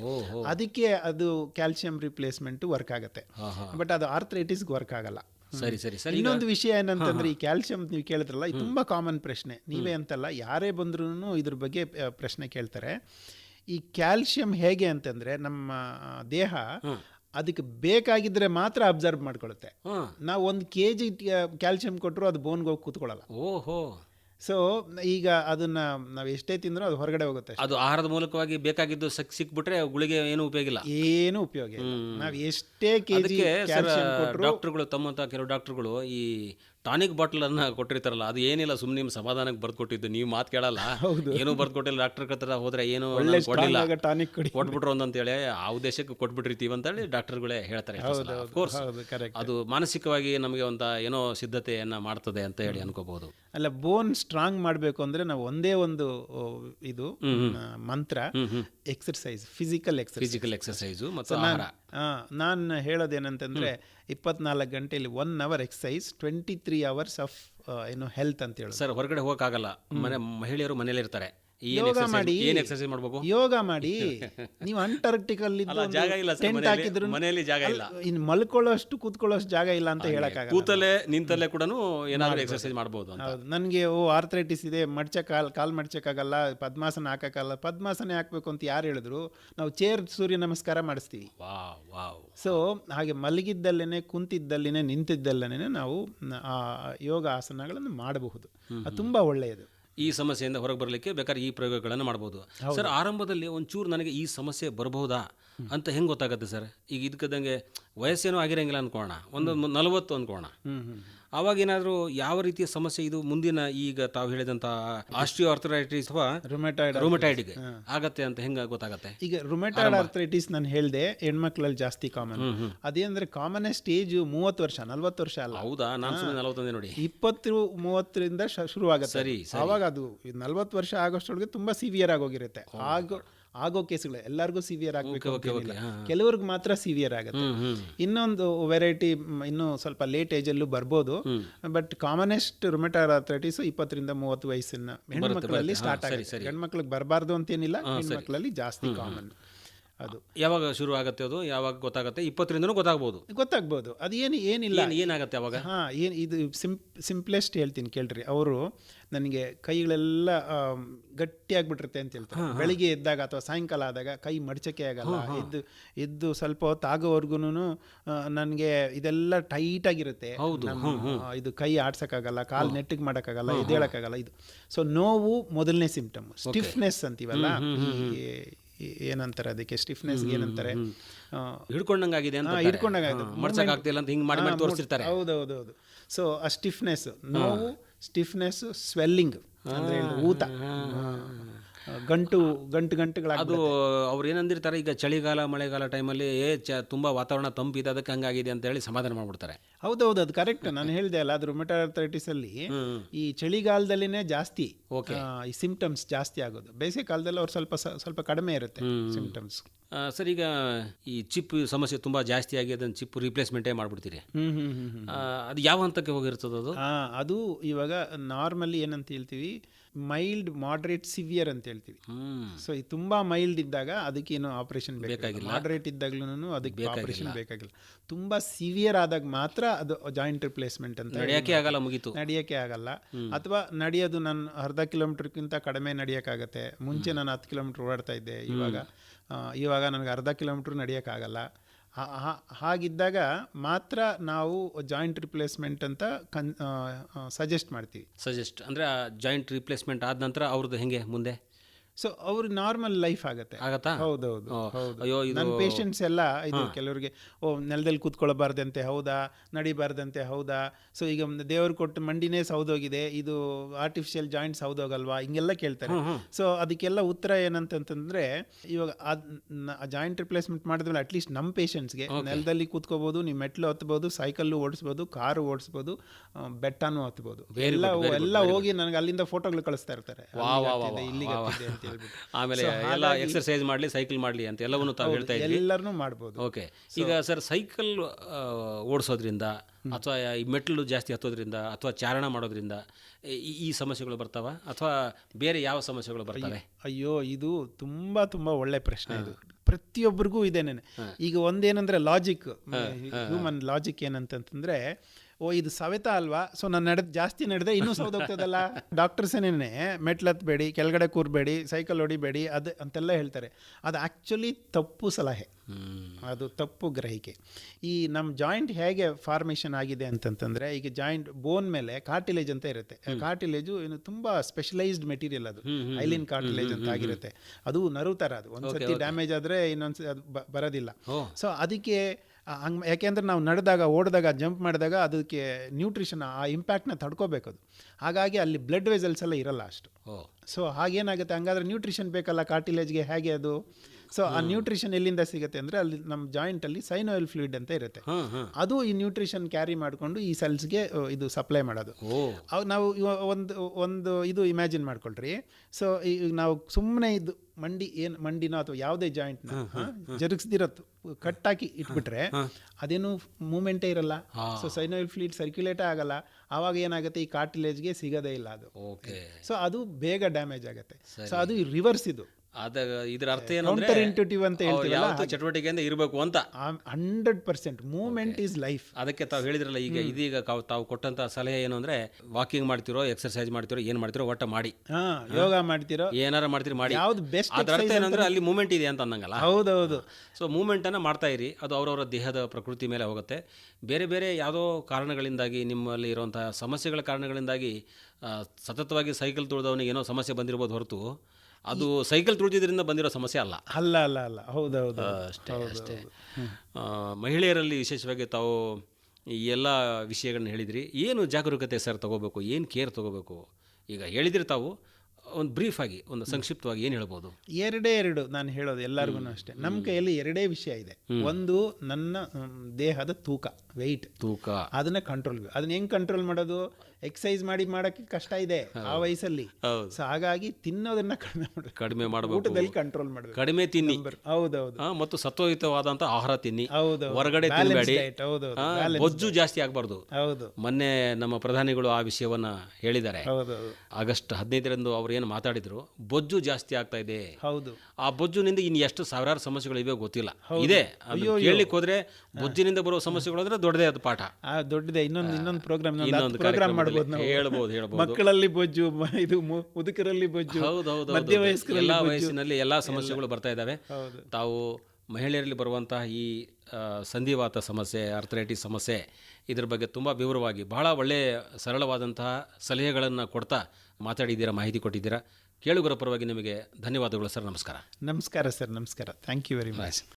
ಅದಕ್ಕೆ ಅದು ಕ್ಯಾಲ್ಸಿಯಂ ರಿಪ್ಲೇಸ್ಮೆಂಟ್ ವರ್ಕ್ ಆಗುತ್ತೆ. ಬಟ್ ಅದು ಆರ್ಥರೈಟಿಸ್ಗೆ ವರ್ಕ್ ಆಗಲ್ಲ. ಸರಿ ಸರಿ ಸರಿ. ಇನ್ನೊಂದು ವಿಷಯ ಏನಂತಂದ್ರೆ ಈ ಕ್ಯಾಲ್ಸಿಯಂ ನೀವು ಕೇಳಿದ್ರಲ್ಲ ಇದು ತುಂಬಾ ಕಾಮನ್ ಪ್ರಶ್ನೆ. ನೀವೇ ಅಂತಲ್ಲ ಯಾರೇ ಬಂದ್ರೂ ಇದ್ರ ಬಗ್ಗೆ ಪ್ರಶ್ನೆ ಕೇಳ್ತಾರೆ. ಈ ಕ್ಯಾಲ್ಸಿಯಂ ಹೇಗೆ ಅಂತಂದ್ರೆ ನಮ್ಮ ದೇಹ ಅದಕ್ಕೆ ಬೇಕಾಗಿದ್ರೆ ಮಾತ್ರ ಅಬ್ಸರ್ವ್ ಮಾಡ್ಕೊಳ್ಳುತ್ತೆ ನಾವು ಒಂದು ಕೆ ಜಿ ಕ್ಯಾಲ್ಸಿಯಂ ಕೊಟ್ಟರು ಅದು ಬೋನ್ಗೆ ಹೋಗಿ ಕೂತ್ಕೊಳ್ಳಲ್ಲ. ಓಹೋ. ಸೊ ಈಗ ಅದನ್ನ ನಾವು ಎಷ್ಟೇ ತಿಂದ್ರೂ ಅದು ಹೊರಗಡೆ ಹೋಗುತ್ತೆ ಅದು ಆಹಾರದ ಮೂಲಕವಾಗಿ ಬೇಕಾಗಿದ್ದು ಸಕ್ ಸಿಕ್ಬಿಟ್ರೆ ಗುಳಿಗೆ ಏನು ಉಪಯೋಗ ಇಲ್ಲ. ಏನು ಉಪಯೋಗ ಇಲ್ಲ. ನಾವು ಎಷ್ಟೇ ಕೆಜಿ ಅದಕ್ಕೆ ಡಾಕ್ಟರ್ಗಳು ತಮ್ಮಂತ ಕೆಲವು ಡಾಕ್ಟರ್ಗಳು ಈ ಟಾನಿಕ್ ಬಾಟಲ್ ಅನ್ನ ಕೊಟ್ಟಿರ್ತಾರಲ್ಲ ಅದು ಏನಿಲ್ಲ ಸುಮ್ಮನೆ ನಿಮ್ಮ ಸಮಾಧಾನಕ್ಕೆ ಬರ್ದು ಕೊಟ್ಟಿದ್ದು ನೀವು ಮಾತು ಕೇಳಲ್ಲ. ಏನೂ ಬರ್ದು ಕೊಟ್ಟಿಲ್ಲ ಡಾಕ್ಟರ್ ಹತ್ರ ಹೋದ್ರೆ ಏನು ಕೊಡಲಿಲ್ಲ. ಟಾನಿಕ್ ಕೊಟ್ಬಿಟ್ರು ಅಂತೇಳಿ ಆ ಉದ್ದೇಶಕ್ಕೆ ಕೊಟ್ಬಿಟ್ಟಿರ್ತೀವಿ ಅಂತೇಳಿ ಡಾಕ್ಟರ್ಗಳೇ ಹೇಳ್ತಾರೆ ಕೋರ್ಸ್ ಅದು ಮಾನಸಿಕವಾಗಿ ನಮಗೆ ಒಂದು ಏನೋ ಸಿದ್ಧತೆಯನ್ನ ಮಾಡ್ತದೆ ಅಂತ ಹೇಳಿ ಅನ್ಕೋಬಹುದು. ಅಲ್ಲ ಬೋನ್ ಸ್ಟ್ರಾಂಗ್ ಮಾಡಬೇಕು ಅಂದ್ರೆ ನಾವು ಒಂದೇ ಒಂದು ಇದು ಮಂತ್ರ exercise physical exercise physical exercise ಮತ್ತು ಆಹಾರ. ನಾನು ಹೇಳೋದೇನಂತಂದರೆ ಇಪ್ಪತ್ನಾಲ್ಕು ಗಂಟೆಯಲ್ಲಿ one hour exercise twenty three hours of ಏನು ಹೆಲ್ತ್ ಅಂತ ಹೇಳಿ ಸರ್ ಹೊರಗಡೆ ಹೋಗೋಕ್ಕಾಗಲ್ಲ. ಮನೆ ಮಹಿಳೆಯರು ಮನೇಲಿ ಇರ್ತಾರೆ. ಯೋಗ ಮಾಡಿ. ಏನ್ ಎಕ್ಸರ್ಸೈಸ್ ಮಾಡ್ಬೇಕು? ಯೋಗ ಮಾಡಿ. ನೀವು ಅಂಟಾರ್ಕ್ಟಿಕಲ್ ಅಲ್ಲಿ ಜಾಗ ಇಲ್ಲ ಟೆಂಟ್ ಹಾಕಿದ್ರು ಮನೇಲಿ ಜಾಗ ಇಲ್ಲ. ಇನ್ ಮಲ್ಕೊಳ್ಳೋಷ್ಟು ಕೂತ್ಕೊಳ್ಳೋಷ್ಟು ಜಾಗ ಇಲ್ಲ ಅಂತ ಹೇಳಕ್ ಕೂತಲ್ಲೇ ನಿಂತಲ್ಲೇ ಕೂಡ ಏನಾದರೂ ಎಕ್ಸರ್ಸೈಸ್ ಮಾಡ್ಬೋದು ಅಂತ. ನನಗೆ ಓ ಆರ್ಥರೈಟಿಸ್ ಇದೆ ಮಡ್ಚ ಕಾಲ್ ಕಾಲ್ ಮಡ್ಚಕ್ಕಾಗಲ್ಲ ಪದ್ಮಾಸನ ಹಾಕಕ್ಕಾಗಲ್ಲ. ಪದ್ಮಾಸನ ಹಾಕ್ಬೇಕು ಅಂತ ಯಾರು ಹೇಳಿದ್ರು ನಾವು ಚೇರ್ ಸೂರ್ಯ ನಮಸ್ಕಾರ ಮಾಡಿಸ್ತೀವಿ. ಸೊ ಹಾಗೆ ಮಲಗಿದ್ದಲ್ಲೇನೆ ಕುಂತಿದ್ದಲ್ಲೇ ನಿಂತಿದ್ದಲ್ಲೇ ನಾವು ಆ ಯೋಗ ಆಸನಗಳನ್ನು ಮಾಡಬಹುದು. ಅದು ತುಂಬಾ ಒಳ್ಳೆಯದು. ಈ ಸಮಸ್ಯೆಯಿಂದ ಹೊರಗೆ ಬರಲಿಕ್ಕೆ ಬೇಕಾದ್ರೆ ಈ ಪ್ರಯೋಗಗಳನ್ನು ಮಾಡ್ಬೋದು. ಸರ್ ಆರಂಭದಲ್ಲಿ ಒಂಚೂರು ನನಗೆ ಈ ಸಮಸ್ಯೆ ಬರಬಹುದಾ ಅಂತ ಹೆಂಗೆ ಗೊತ್ತಾಗುತ್ತೆ ಸರ್? ಈಗ ಇದಕ್ಕದಂಗೆ ವಯಸ್ಸೇನೂ ಆಗಿರಂಗಿಲ್ಲ ಅನ್ಕೋಣ. ಒಂದು ನಲವತ್ತು ಅನ್ಕೋಣ. ಅವಾಗ ಏನಾದರೂ ಯಾವ ರೀತಿಯ ಸಮಸ್ಯೆ ಇದು? ಮುಂದಿನ ಈಗ ತಾವು ಹೇಳಿದಂತಹ ಆಸ್ಟ್ರಿಯೋ ಆರ್ಥರೈಟಿಸ್ ಅಥವಾ ರೊಮೆಟಾಯ್ಡ್ ರೋಮಟೈಡ್ಗೆ ಆಗತ್ತೆ ಅಂತ ಹೆಂಗ ಗೊತ್ತಾಗತ್ತೆ? ಈಗ ರೊಮೆಟಾಯ್ಡ್ ಆರ್ಥರೈಟಿಸ್ ನಾನು ಹೇಳಿದೆ ಹೆಣ್ಮಕ್ಳಲ್ಲಿ ಜಾಸ್ತಿ ಕಾಮನ್ ಅದೇಂದ್ರೆ ಕಾಮನ್ ಸ್ಟೇಜ್ ಮೂವತ್ತು ವರ್ಷ ನಲ್ವತ್ತು ವರ್ಷ ಅಲ್ಲ. ಹೌದಾ? ನಾನು ನಲವತ್ತೊಂದೇ ನೋಡಿ. ಇಪ್ಪತ್ತು ಮೂವತ್ತರಿಂದ ಶುರುವಾಗುತ್ತೆ. ಸರಿ, ಅವಾಗ ಅದು ನಲ್ವತ್ತು ವರ್ಷ ಆಗೋಷ್ಟೊಳಗೆ ತುಂಬಾ ಸಿವಿಯರ್ ಆಗೋಗಿರುತ್ತೆ ಆಗೋ ಆಗೋ ಕೇಸ್ಗಳು ಎಲ್ಲರಿಗೂ ಸಿವಿಯರ್ ಆಗಬೇಕು ಕೆಲವ್ರಿಗೆ ಮಾತ್ರ ಸಿವಿಯರ್ ಆಗುತ್ತೆ. ಇನ್ನೊಂದು ವೆರೈಟಿ ಇನ್ನು ಸ್ವಲ್ಪ ಲೇಟ್ ಏಜಲ್ಲೂ ಬರ್ಬೋದು. ಬಟ್ ಕಾಮನೆಸ್ಟ್ ರುಮೆಟಾರ್ ಆರ್ಥರೈಟಿಸ್ ಇಪ್ಪತ್ತರಿಂದ ಮೂವತ್ತು ವಯಸ್ಸಿನ ಹೆಣ್ಮಕ್ಳಲ್ಲಿ ಸ್ಟಾರ್ಟ್ ಆಗುತ್ತೆ. ಹೆಣ್ಮಕ್ಳಿಗೆ ಬರಬಾರ್ದು ಅಂತೇನಿಲ್ಲ ಹೆಣ್ಮಕ್ಳಲ್ಲಿ ಜಾಸ್ತಿ ಕಾಮನ್ ಅದು. ಯಾವಾಗ ಶುರು ಆಗುತ್ತೆ ಅದು? ಯಾವಾಗ ಗೊತ್ತಾಗುತ್ತೆ? ಇಪ್ಪತ್ತರಿಂದನೂ ಗೊತ್ತಾಗ್ಬೋದು. ಗೊತ್ತಾಗ್ಬೋದು. ಅದು ಏನು ಏನಿಲ್ಲ. ಏನಾಗುತ್ತೆ ಅವಾಗ? ಹಾಂ ಏನು ಇದು ಸಿಂಪ್ ಸಿಂಪ್ಲೆಸ್ಟ್ ಹೇಳ್ತೀನಿ ಕೇಳ್ರಿ. ಅವರು ನನಗೆ ಕೈಗಳೆಲ್ಲ ಗಟ್ಟಿಯಾಗ್ಬಿಟ್ಟಿರುತ್ತೆ ಅಂತ ಹೇಳ್ತಾರೆ. ಬೆಳಿಗ್ಗೆ ಎದ್ದಾಗ ಅಥವಾ ಸಾಯಂಕಾಲ ಆದಾಗ ಕೈ ಮಡಚಕ್ಕೆ ಆಗಲ್ಲ. ಎದ್ದು ಎದ್ದು ಸ್ವಲ್ಪ ಹೊತ್ತು ಆಗೋವರೆಗೂ ನನಗೆ ಇದೆಲ್ಲ ಟೈಟ್ ಆಗಿರುತ್ತೆ. ಇದು ಕೈ ಆಡ್ಸೋಕ್ಕಾಗಲ್ಲ ಕಾಲು ನೆಟ್ಟಿಗೆ ಮಾಡೋಕ್ಕಾಗಲ್ಲ ಎದ್ದೇಳಕ್ಕಾಗಲ್ಲ ಇದು. ಸೊ ನೋವು ಮೊದಲನೇ ಸಿಂಪ್ಟಮ್ ಸ್ಟಿಫ್ನೆಸ್ ಅಂತೀವಲ್ಲ? ಏನಂತಾರೆ ಅದಕ್ಕೆ ಸ್ಟಿಫ್ನೆಸ್ ಏನಂತಾರೆ? ಆ, ಹಿಡ್ಕೊಂಡಂಗಾಗಿದೆ ಅಂತ. ಮಡ್ಸಕ್ ಆಗ್ತಿಲ್ಲ ಅಂತ ಹಿಂಗೆ ಮಾಡಿ ಮಾಡಿ ತೋರಿಸ್ತಿರ್ತಾರೆ ಹೌದು ಸೊ ಆ ಸ್ಟಿಫ್ನೆಸ್ ನೋವು ಸ್ಟಿಫ್ನೆಸ್ ಸ್ವೆಲ್ಲಿಂಗ್ ಅಂದ್ರೆ ಊತ. ಗಂಟು ಗಂಟು ಗಂಟುಗಳ ಅದು ಅವ್ರು ಏನಂದಿರ್ತಾರೆ ಈಗ ಚಳಿಗಾಲ ಮಳೆಗಾಲ ಟೈಮಲ್ಲಿ ಏ ಚ ತುಂಬಾ ವಾತಾವರಣ ತಂಪಿದೆ ಅದಕ್ಕೆ ಹಂಗಾಗಿದೆ ಅಂತ ಹೇಳಿ ಸಮಾಧಾನ ಮಾಡ್ಬಿಡ್ತಾರೆ. ಹೌದೌದು ಅದು ಕರೆಕ್ಟ್ ನಾನು ಹೇಳಿದೆ ಅಲ್ಲ ಅದು ರುಮೆಟಾರ್ಥರೈಟಿಸ್ ಅಲ್ಲಿ ಈ ಚಳಿಗಾಲದಲ್ಲಿನೇ ಜಾಸ್ತಿ ಓಕೆ. ಈ ಸಿಂಪ್ಟಮ್ಸ್ ಜಾಸ್ತಿ ಆಗೋದು. ಬೇಸಿಗೆ ಕಾಲದಲ್ಲಿ ಅವ್ರು ಸ್ವಲ್ಪ ಸ್ವಲ್ಪ ಕಡಿಮೆ ಇರುತ್ತೆ ಸಿಂಪ್ಟಮ್ಸ್ ಸರ್ ಈಗ ಈ ಚಿಪ್ ಸಮಸ್ಯೆ ತುಂಬ ಜಾಸ್ತಿ ಆಗಿ ಅದನ್ನು ಚಿಪ್ ರಿಪ್ಲೇಸ್ಮೆಂಟೇ ಮಾಡಿಬಿಡ್ತೀರಿ. ಅದು ಯಾವ ಹಂತಕ್ಕೆ ಹೋಗಿರ್ತದೆ ಅದು? ಅದು ಇವಾಗ ನಾರ್ಮಲಿ ಏನಂತ ಹೇಳ್ತೀವಿ ಮೈಲ್ಡ್ ಮಾಡ್ರೇಟ್ ಸಿವಿಯರ್ ಅಂತ ಹೇಳ್ತೀವಿ. ಸೊ ಇದು ತುಂಬಾ ಮೈಲ್ಡ್ ಇದ್ದಾಗ ಅದಕ್ಕೆ ಏನು ಆಪರೇಷನ್ ಬೇಕಾಗಿಲ್ಲ. ಮಾಡ್ರೇಟ್ ಇದ್ದಾಗ್ಲೂ ಅದಕ್ಕೆ ಆಪರೇಷನ್ ಬೇಕಾಗಿಲ್ಲ. ತುಂಬಾ ಸಿವಿಯರ್ ಆದಾಗ ಮಾತ್ರ ಅದು ಜಾಯಿಂಟ್ ರಿಪ್ಲೇಸ್ಮೆಂಟ್ ಅಂತ ನಡೆಯೋಕ್ಕೆ ಆಗಲ್ಲ ಮುಗೀತು. ನಡೆಯೋಕ್ಕೆ ಆಗಲ್ಲ. ಅಥವಾ ನಡೆಯೋದು ನಾನು ಅರ್ಧ ಕಿಲೋಮೀಟರ್ಗಿಂತ ಕಡಿಮೆ ನಡೆಯೋಕ್ಕಾಗತ್ತೆ. ಮುಂಚೆ ನಾನು ಹತ್ತು ಕಿಲೋಮೀಟರ್ ಓಡಾಡ್ತಾ ಇದ್ದೆ ಇವಾಗ. ಇವಾಗ ನನಗೆ ಅರ್ಧ ಕಿಲೋಮೀಟ್ರ್ ನಡೆಯೋಕ್ಕಾಗಲ್ಲ. ಹಾಗಿದ್ದಾಗ ಮಾತ್ರ ನಾವು ಜಾಯಿಂಟ್ ರಿಪ್ಲೇಸ್ಮೆಂಟ್ ಅಂತ ಕನ್ ಸಜೆಸ್ಟ್ ಮಾಡ್ತೀವಿ. ಸಜೆಸ್ಟ್ ಅಂದರೆ ಜಾಯಿಂಟ್ ರಿಪ್ಲೇಸ್ಮೆಂಟ್ ಆದ ನಂತರ ಅವ್ರದ್ದು ಹೆಂಗೆ ಮುಂದೆ? ಸೊ ಅವ್ರ ನಾರ್ಮಲ್ ಲೈಫ್ ಆಗತ್ತೆ. ಆಗತ್ತಾ? ಹೌದೌದು ಹೌದು. ಅಯ್ಯೋ ಇದು ನನ್ನ ಪೇಷಂಟ್ಸ್ ಎಲ್ಲ ಇದು ಕೆಲವರಿಗೆ ಓ ನೆಲದಲ್ಲಿ ಕೂತ್ಕೊಳ್ಳಬಾರ್ದಂತೆ ಹೌದಾ? ನಡಿಬಾರ್ದಂತೆ ಹೌದಾ? ಸೊ ಈಗ ದೇವರು ಕೊಟ್ಟು ಮಂಡಿನೇ ಸೌದೋಗಿದೆ. ಇದು ಆರ್ಟಿಫಿಷಿಯಲ್ ಜಾಯಿಂಟ್ಸ್ ಸೌದೋಗಲ್ವಾ? ಹಿಂಗೆಲ್ಲ ಕೇಳ್ತಾರೆ. ಸೊ ಅದಕ್ಕೆಲ್ಲ ಉತ್ತರ ಏನಂತಂತಂದ್ರೆ ಇವಾಗ ಜಾಯಿಂಟ್ ರಿಪ್ಲೇಸ್ಮೆಂಟ್ ಮಾಡಿದ್ಮೇಲೆ ಅಟ್ಲೀಸ್ಟ್ ನಮ್ಮ ಪೇಷಂಟ್ಸ್ಗೆ ನೆಲದಲ್ಲಿ ಕೂತ್ಕೋಬಹುದು ನೀವು ಮೆಟ್ಲು ಹತ್ಬೋದು ಸೈಕಲ್ಲು ಓಡಿಸ್ಬೋದು ಕಾರು ಓಡಿಸ್ಬೋದು ಆ, ಬೆಟ್ಟನೂ ಹತ್ಬೋದು. ಎಲ್ಲ ಎಲ್ಲ ಹೋಗಿ ನನಗೆ ಅಲ್ಲಿಂದ ಫೋಟೋಗಳು ಕಳಿಸ್ತಾ ಇರ್ತಾರೆ. ಅಲ್ಲಿಗೆ ಹತ್ತಿದೆ, ಇಲ್ಲಿಗೆ ಹತ್ತಿದೆ ಹೇಳ್ಬಿಟ್ಟು ಆಮೇಲೆ ಎಲ್ಲ ಎಕ್ಸರ್ಸೈಸ್ ಮಾಡಲಿ ಸೈಕಲ್ ಮಾಡಲಿ ಅಂತ ಎಲ್ಲವನ್ನೂ ತಾವು ಹೇಳ್ತಾ ಇದ್ದೀವಿ ಎಲ್ಲರನ್ನೂ ಮಾಡ್ಬೋದು. ಓಕೆ ಈಗ ಸರ್ ಸೈಕಲ್ ಓಡಿಸೋದ್ರಿಂದ ಅಥವಾ ಈ ಮೆಟ್ಲು ಜಾಸ್ತಿ ಹತ್ತೋದ್ರಿಂದ ಅಥವಾ ಚಾರಣ ಮಾಡೋದ್ರಿಂದ ಈ ಈ ಸಮಸ್ಯೆಗಳು ಬರ್ತಾವ? ಅಥವಾ ಬೇರೆ ಯಾವ ಸಮಸ್ಯೆಗಳು ಬರ್ತವೆ? ಅಯ್ಯೋ ಇದು ತುಂಬಾ ತುಂಬಾ ಒಳ್ಳೆ ಪ್ರಶ್ನೆ ಇದು. ಪ್ರತಿಯೊಬ್ಬರಿಗೂ ಇದೇನೇನೆ ಈಗ ಒಂದೇನಂದ್ರೆ ಲಾಜಿಕ್ ಹ್ಯೂಮನ್ ಲಾಜಿಕ್ ಏನಂತಂತಂದ್ರೆ ಓ ಇದು ಸವೆತ ಅಲ್ವಾ? ಸೊ ನಾನು ನಡೆದ್ ಜಾಸ್ತಿ ನಡೆದೆ ಇನ್ನೂ ಸೌದೋಗ್ತದಲ್ಲ ಡಾಕ್ಟರ್ಸ್ ಏನೇನೆ? ಮೆಟ್ಲತ್ಬೇಡಿ ಕೆಳಗಡೆ ಕೂರ್ಬೇಡಿ ಸೈಕಲ್ ಹೊಡಿಬೇಡಿ ಅದು ಅಂತೆಲ್ಲ ಹೇಳ್ತಾರೆ. ಅದು ಆ್ಯಕ್ಚುಲಿ ತಪ್ಪು ಸಲಹೆ. ಅದು ತಪ್ಪು ಗ್ರಹಿಕೆ. ಈ ನಮ್ಮ ಜಾಯಿಂಟ್ ಹೇಗೆ ಫಾರ್ಮೇಷನ್ ಆಗಿದೆ ಅಂತಂತಂದ್ರೆ ಈಗ ಜಾಯಿಂಟ್ ಬೋನ್ ಮೇಲೆ ಕಾರ್ಟಿಲೇಜ್ ಅಂತ ಇರುತ್ತೆ. ಕಾರ್ಟಿಲೇಜು ಏನು ತುಂಬಾ ಸ್ಪೆಷಲೈಸ್ಡ್ ಮೆಟೀರಿಯಲ್ ಅದು. ಐಲಿನ್ ಕಾರ್ಟಿಲೇಜ್ ಅಂತ ಆಗಿರುತ್ತೆ ಅದು ನರು ಥರ ಅದು ಒಂದ್ಸತಿ ಡ್ಯಾಮೇಜ್ ಆದರೆ ಇನ್ನೊಂದ್ಸತಿ ಅದು ಬ- ಬರೋದಿಲ್ಲ. ಸೊ ಅದಕ್ಕೆ ಹಂಗೆ ಯಾಕೆಂದ್ರೆ ನಾವು ನಡೆದಾಗ ಓಡಿದಾಗ ಜಂಪ್ ಮಾಡಿದಾಗ ಅದಕ್ಕೆ ನ್ಯೂಟ್ರಿಷನ್ ಆ ಇಂಪ್ಯಾಕ್ಟ್ನ ತಡ್ಕೋಬೇಕು ಅದು. ಹಾಗಾಗಿ ಅಲ್ಲಿ ಬ್ಲಡ್ ವೆಸಲ್ಸ್ ಎಲ್ಲ ಇರಲ್ಲ ಅಷ್ಟು. ಸೊ ಹಾಗೇನಾಗುತ್ತೆ ಹಂಗಾದ್ರೆ ನ್ಯೂಟ್ರಿಷನ್ ಬೇಕಲ್ಲ ಕಾರ್ಟಿಲೇಜ್ಗೆ ಹೇಗೆ ಅದು? ಸೊ ಆ ನ್ಯೂಟ್ರಿಷನ್ ಎಲ್ಲಿಂದ ಸಿಗುತ್ತೆ ಅಂದ್ರೆ ಅಲ್ಲಿ ನಮ್ಮ ಜಾಯಿಂಟಲ್ಲಿ ಸೈನೋಯಿಲ್ ಫ್ಲೂಯಿಡ್ ಅಂತ ಇರುತ್ತೆ. ಅದು ಈ ನ್ಯೂಟ್ರಿಷನ್ ಕ್ಯಾರಿ ಮಾಡಿಕೊಂಡು ಈ ಸೆಲ್ಸ್ಗೆ ಇದು ಸಪ್ಲೈ ಮಾಡೋದು. ನಾವು ಒಂದು ಒಂದು ಇದು ಇಮ್ಯಾಜಿನ್ ಮಾಡ್ಕೊಳ್ರಿ. ಸೊ ಈಗ ನಾವು ಸುಮ್ಮನೆ ಇದು ಮಂಡಿ ಏನು ಮಂಡಿನೋ ಅಥವಾ ಯಾವುದೇ ಜಾಯಿಂಟ್ನ ಜರುಗಿಸ್ದಿರತ್ತು ಕಟ್ಟಾಕಿ ಇಟ್ಬಿಟ್ರೆ ಅದೇನು ಮೂಮೆಂಟೇ ಇರಲ್ಲ. ಸೊ ಸೈನೋಯಿಲ್ ಫ್ಲೀಟ್ ಸರ್ಕ್ಯುಲೇಟೇ ಆಗಲ್ಲ. ಆವಾಗ ಏನಾಗುತ್ತೆ ಈ ಕಾರ್ಟಿಲೇಜ್ಗೆ ಸಿಗೋದೇ ಇಲ್ಲ ಅದು. ಓಕೆ ಸೊ ಅದು ಬೇಗ ಡ್ಯಾಮೇಜ್ ಆಗುತ್ತೆ. ಸೊ ಅದು ರಿವರ್ಸ್ ಇದು. ಅದ ಇದ್ರ ಅರ್ಥ ಏನಂದ್ರೆ ಇಂಟುಟಿವ್ ಅಂತ ಹೇಳ್ತೀವಿ ಚಟುವಟಿಕೆಯಿಂದ ಇರಬೇಕು ಅಂತ. Hundred percent movement is life ಅದಕ್ಕೆ ತಾವು ಹೇಳಿದ್ರಲ್ಲ ಈಗ ಇದೀಗ ತಾವು ಕೊಟ್ಟಂತ ಸಲಹೆ ಏನು ಅಂದ್ರೆ ವಾಕಿಂಗ್ ಮಾಡ್ತಿರೋ ಎಕ್ಸರ್ಸೈಸ್ ಮಾಡ್ತಿರೋ ಏನು ಮಾಡ್ತಿರೋ ಒಟ್ಟ ಮಾಡಿ. ಯೋಗ ಮಾಡ್ತಿರೋ ಏನಾರ ಮಾಡ್ತೀರಿ ಮಾಡಿ. ಯಾವ್ದು ಬೆಸ್ಟ್ ಅದ್ರ ಅರ್ಥ ಏನಂದ್ರೆ ಅಲ್ಲಿ ಮೂಮೆಂಟ್ ಇದೆ ಅಂತ ಅನ್ನಂಗಲ್ಲ ಹೌದೌದು. ಸೊ ಮೂಮೆಂಟನ್ನು ಮಾಡ್ತಾ ಇರಿ. ಅದು ಅವರವರ ದೇಹದ ಪ್ರಕೃತಿ ಮೇಲೆ ಹೋಗುತ್ತೆ. ಬೇರೆ ಬೇರೆ ಯಾವುದೋ ಕಾರಣಗಳಿಂದಾಗಿ ನಿಮ್ಮಲ್ಲಿ ಇರುವಂತಹ ಸಮಸ್ಯೆಗಳ ಕಾರಣಗಳಿಂದಾಗಿ ಸತತವಾಗಿ ಸೈಕಲ್ ತುಳಿದವನಿಗೆ ಏನೋ ಸಮಸ್ಯೆ ಬಂದಿರ್ಬೋದು ಹೊರತು ಅದು ಸೈಕಲ್ ತುಳಿದಿದ್ರಿಂದ ಬಂದಿರೋ ಸಮಸ್ಯೆ ಅಲ್ಲ. ಅಲ್ಲ ಅಲ್ಲ ಅಲ್ಲ. ಹೌದೌದು ಅಷ್ಟೇ ಅಷ್ಟೇ. ಮಹಿಳೆಯರಲ್ಲಿ ವಿಶೇಷವಾಗಿ ತಾವು ಈ ಎಲ್ಲ ವಿಷಯಗಳನ್ನ ಹೇಳಿದ್ರಿ. ಏನು ಜಾಗರೂಕತೆ ಸರ್ ತಗೋಬೇಕು? ಏನು ಕೇರ್ ತಗೋಬೇಕು? ಈಗ ಹೇಳಿದ್ರಿ ತಾವು ಒಂದು ಬ್ರೀಫ್ ಆಗಿ ಒಂದು ಸಂಕ್ಷಿಪ್ತವಾಗಿ ಏನು ಹೇಳ್ಬೋದು? ಎರಡೇ ಎರಡು ನಾನು ಹೇಳೋದು ಎಲ್ಲರಿಗೂ ಅಷ್ಟೇ. ನಮ್ಮ ಕೈಯಲ್ಲಿ ಎರಡೇ ವಿಷಯ ಇದೆ. ಒಂದು ನನ್ನ ದೇಹದ ತೂಕ ವೆಯ್ಟ್ ತೂಕ. ಅದನ್ನ ಕಂಟ್ರೋಲ್ ಅದನ್ನ ಹೆಂಗೆ ಕಂಟ್ರೋಲ್ ಮಾಡೋದು? ಎಕ್ಸಸೈಸ್ ಮಾಡಿ ಮಾಡೋಕ್ಕೆ ಕಷ್ಟ ಇದೆ ಆ ವಯಸ್ಸಲ್ಲಿ. ಹೌದು. ಸೊ ಹಾಗಾಗಿ ತಿನ್ನೋದನ್ನ ಕಡಿಮೆ ಮಾಡಬೇಕು. ಕಡಿಮೆ ಮಾಡಬೇಕು. ಊಟದಲ್ಲಿ ಕಂಟ್ರೋಲ್ ಮಾಡಬೇಕು. ಕಡಿಮೆ ತಿನ್ನಿ. ಹೌದೌದು. ಮತ್ತು ಸತ್ವಯುತವಾದಂತ ಆಹಾರ ತಿನ್ನಿ. ಹೌದು ಹೊರಗಡೆ Balanced ತಿನ್ನಬೇಡಿ diet, ಹೌದೌದು. ಆ, ಬೊಜ್ಜು ಜಾಸ್ತಿ ಆಗಬಾರ್ದು. ಹೌದು. ಮೊನ್ನೆ ನಮ್ಮ ಪ್ರಧಾನಿಗಳು ಆ ವಿಷಯವನ್ನ ಹೇಳಿದ್ದಾರೆ. ಆಗಸ್ಟ್ ಹದಿನೈದರಂದು ಅವ್ರು ಏನು ಮಾತಾಡಿದ್ರು ಬೊಜ್ಜು ಜಾಸ್ತಿ ಆಗ್ತಾ ಇದೆ. ಹೌದು. ಆ ಬೊಜ್ಜುನಿಂದ ಇನ್ನು ಎಷ್ಟು ಸಾವಿರಾರು ಸಮಸ್ಯೆಗಳು ಇವೆ ಗೊತ್ತಿಲ್ಲ. ಇದೆ. ಅಯ್ಯೋ ಕೇಳಲಿಕ್ಕೆ ಹೋದ್ರೆ ಬೊಜ್ಜಿನಿಂದ ಬರುವ ಸಮಸ್ಯೆಗಳು ಅಂದ್ರೆ ದೊಡ್ಡದೇ ಅದು ಪಾಠ. ಆ ದೊಡ್ಡದೇ. ಇನ್ನೊಂದು ಇನ್ನೊಂದು ಪ್ರೋಗ್ರಾಮ್ ಇನ್ನೊಂದು ಪ್ರೋಗ್ರಾಮ್ ನಾವು. ಹೇಳ್ಬೋದು ಹೇಳ್ಬೋದು. ಮಕ್ಕಳಲ್ಲಿ ಬೊಜ್ಜು ಇದು ಮುದುಕರಲ್ಲಿ ಬೊಜ್ಜು ಮಧ್ಯ. ವಯಸ್ಕರಲ್ಲಿ ಎಲ್ಲಾ ವಯಸ್ಸಿನಲ್ಲಿ ಎಲ್ಲಾ ಸಮಸ್ಯೆಗಳು ಬರ್ತಾ ಇದ್ದಾವೆ. ತಾವು ಮಹಿಳೆಯರಲ್ಲಿ ಬರುವಂತಹ ಈ ಸಂಧಿವಾತ ಸಮಸ್ಯೆ ಅರ್ಥರೈಟಿಸ್ ಸಮಸ್ಯೆ ಇದ್ರ ಬಗ್ಗೆ ತುಂಬ ವಿವರವಾಗಿ ಬಹಳ ಒಳ್ಳೆ ಸರಳವಾದಂತಹ ಸಲಹೆಗಳನ್ನು ಕೊಡ್ತಾ ಮಾತಾಡಿದ್ದೀರಾ ಮಾಹಿತಿ ಕೊಟ್ಟಿದ್ದೀರಾ. ಕೇಳುಗರ ಪರವಾಗಿ ನಿಮಗೆ ಧನ್ಯವಾದಗಳು ಸರ್ ನಮಸ್ಕಾರ. ನಮಸ್ಕಾರ ಸರ್ ನಮಸ್ಕಾರ. Thank you very much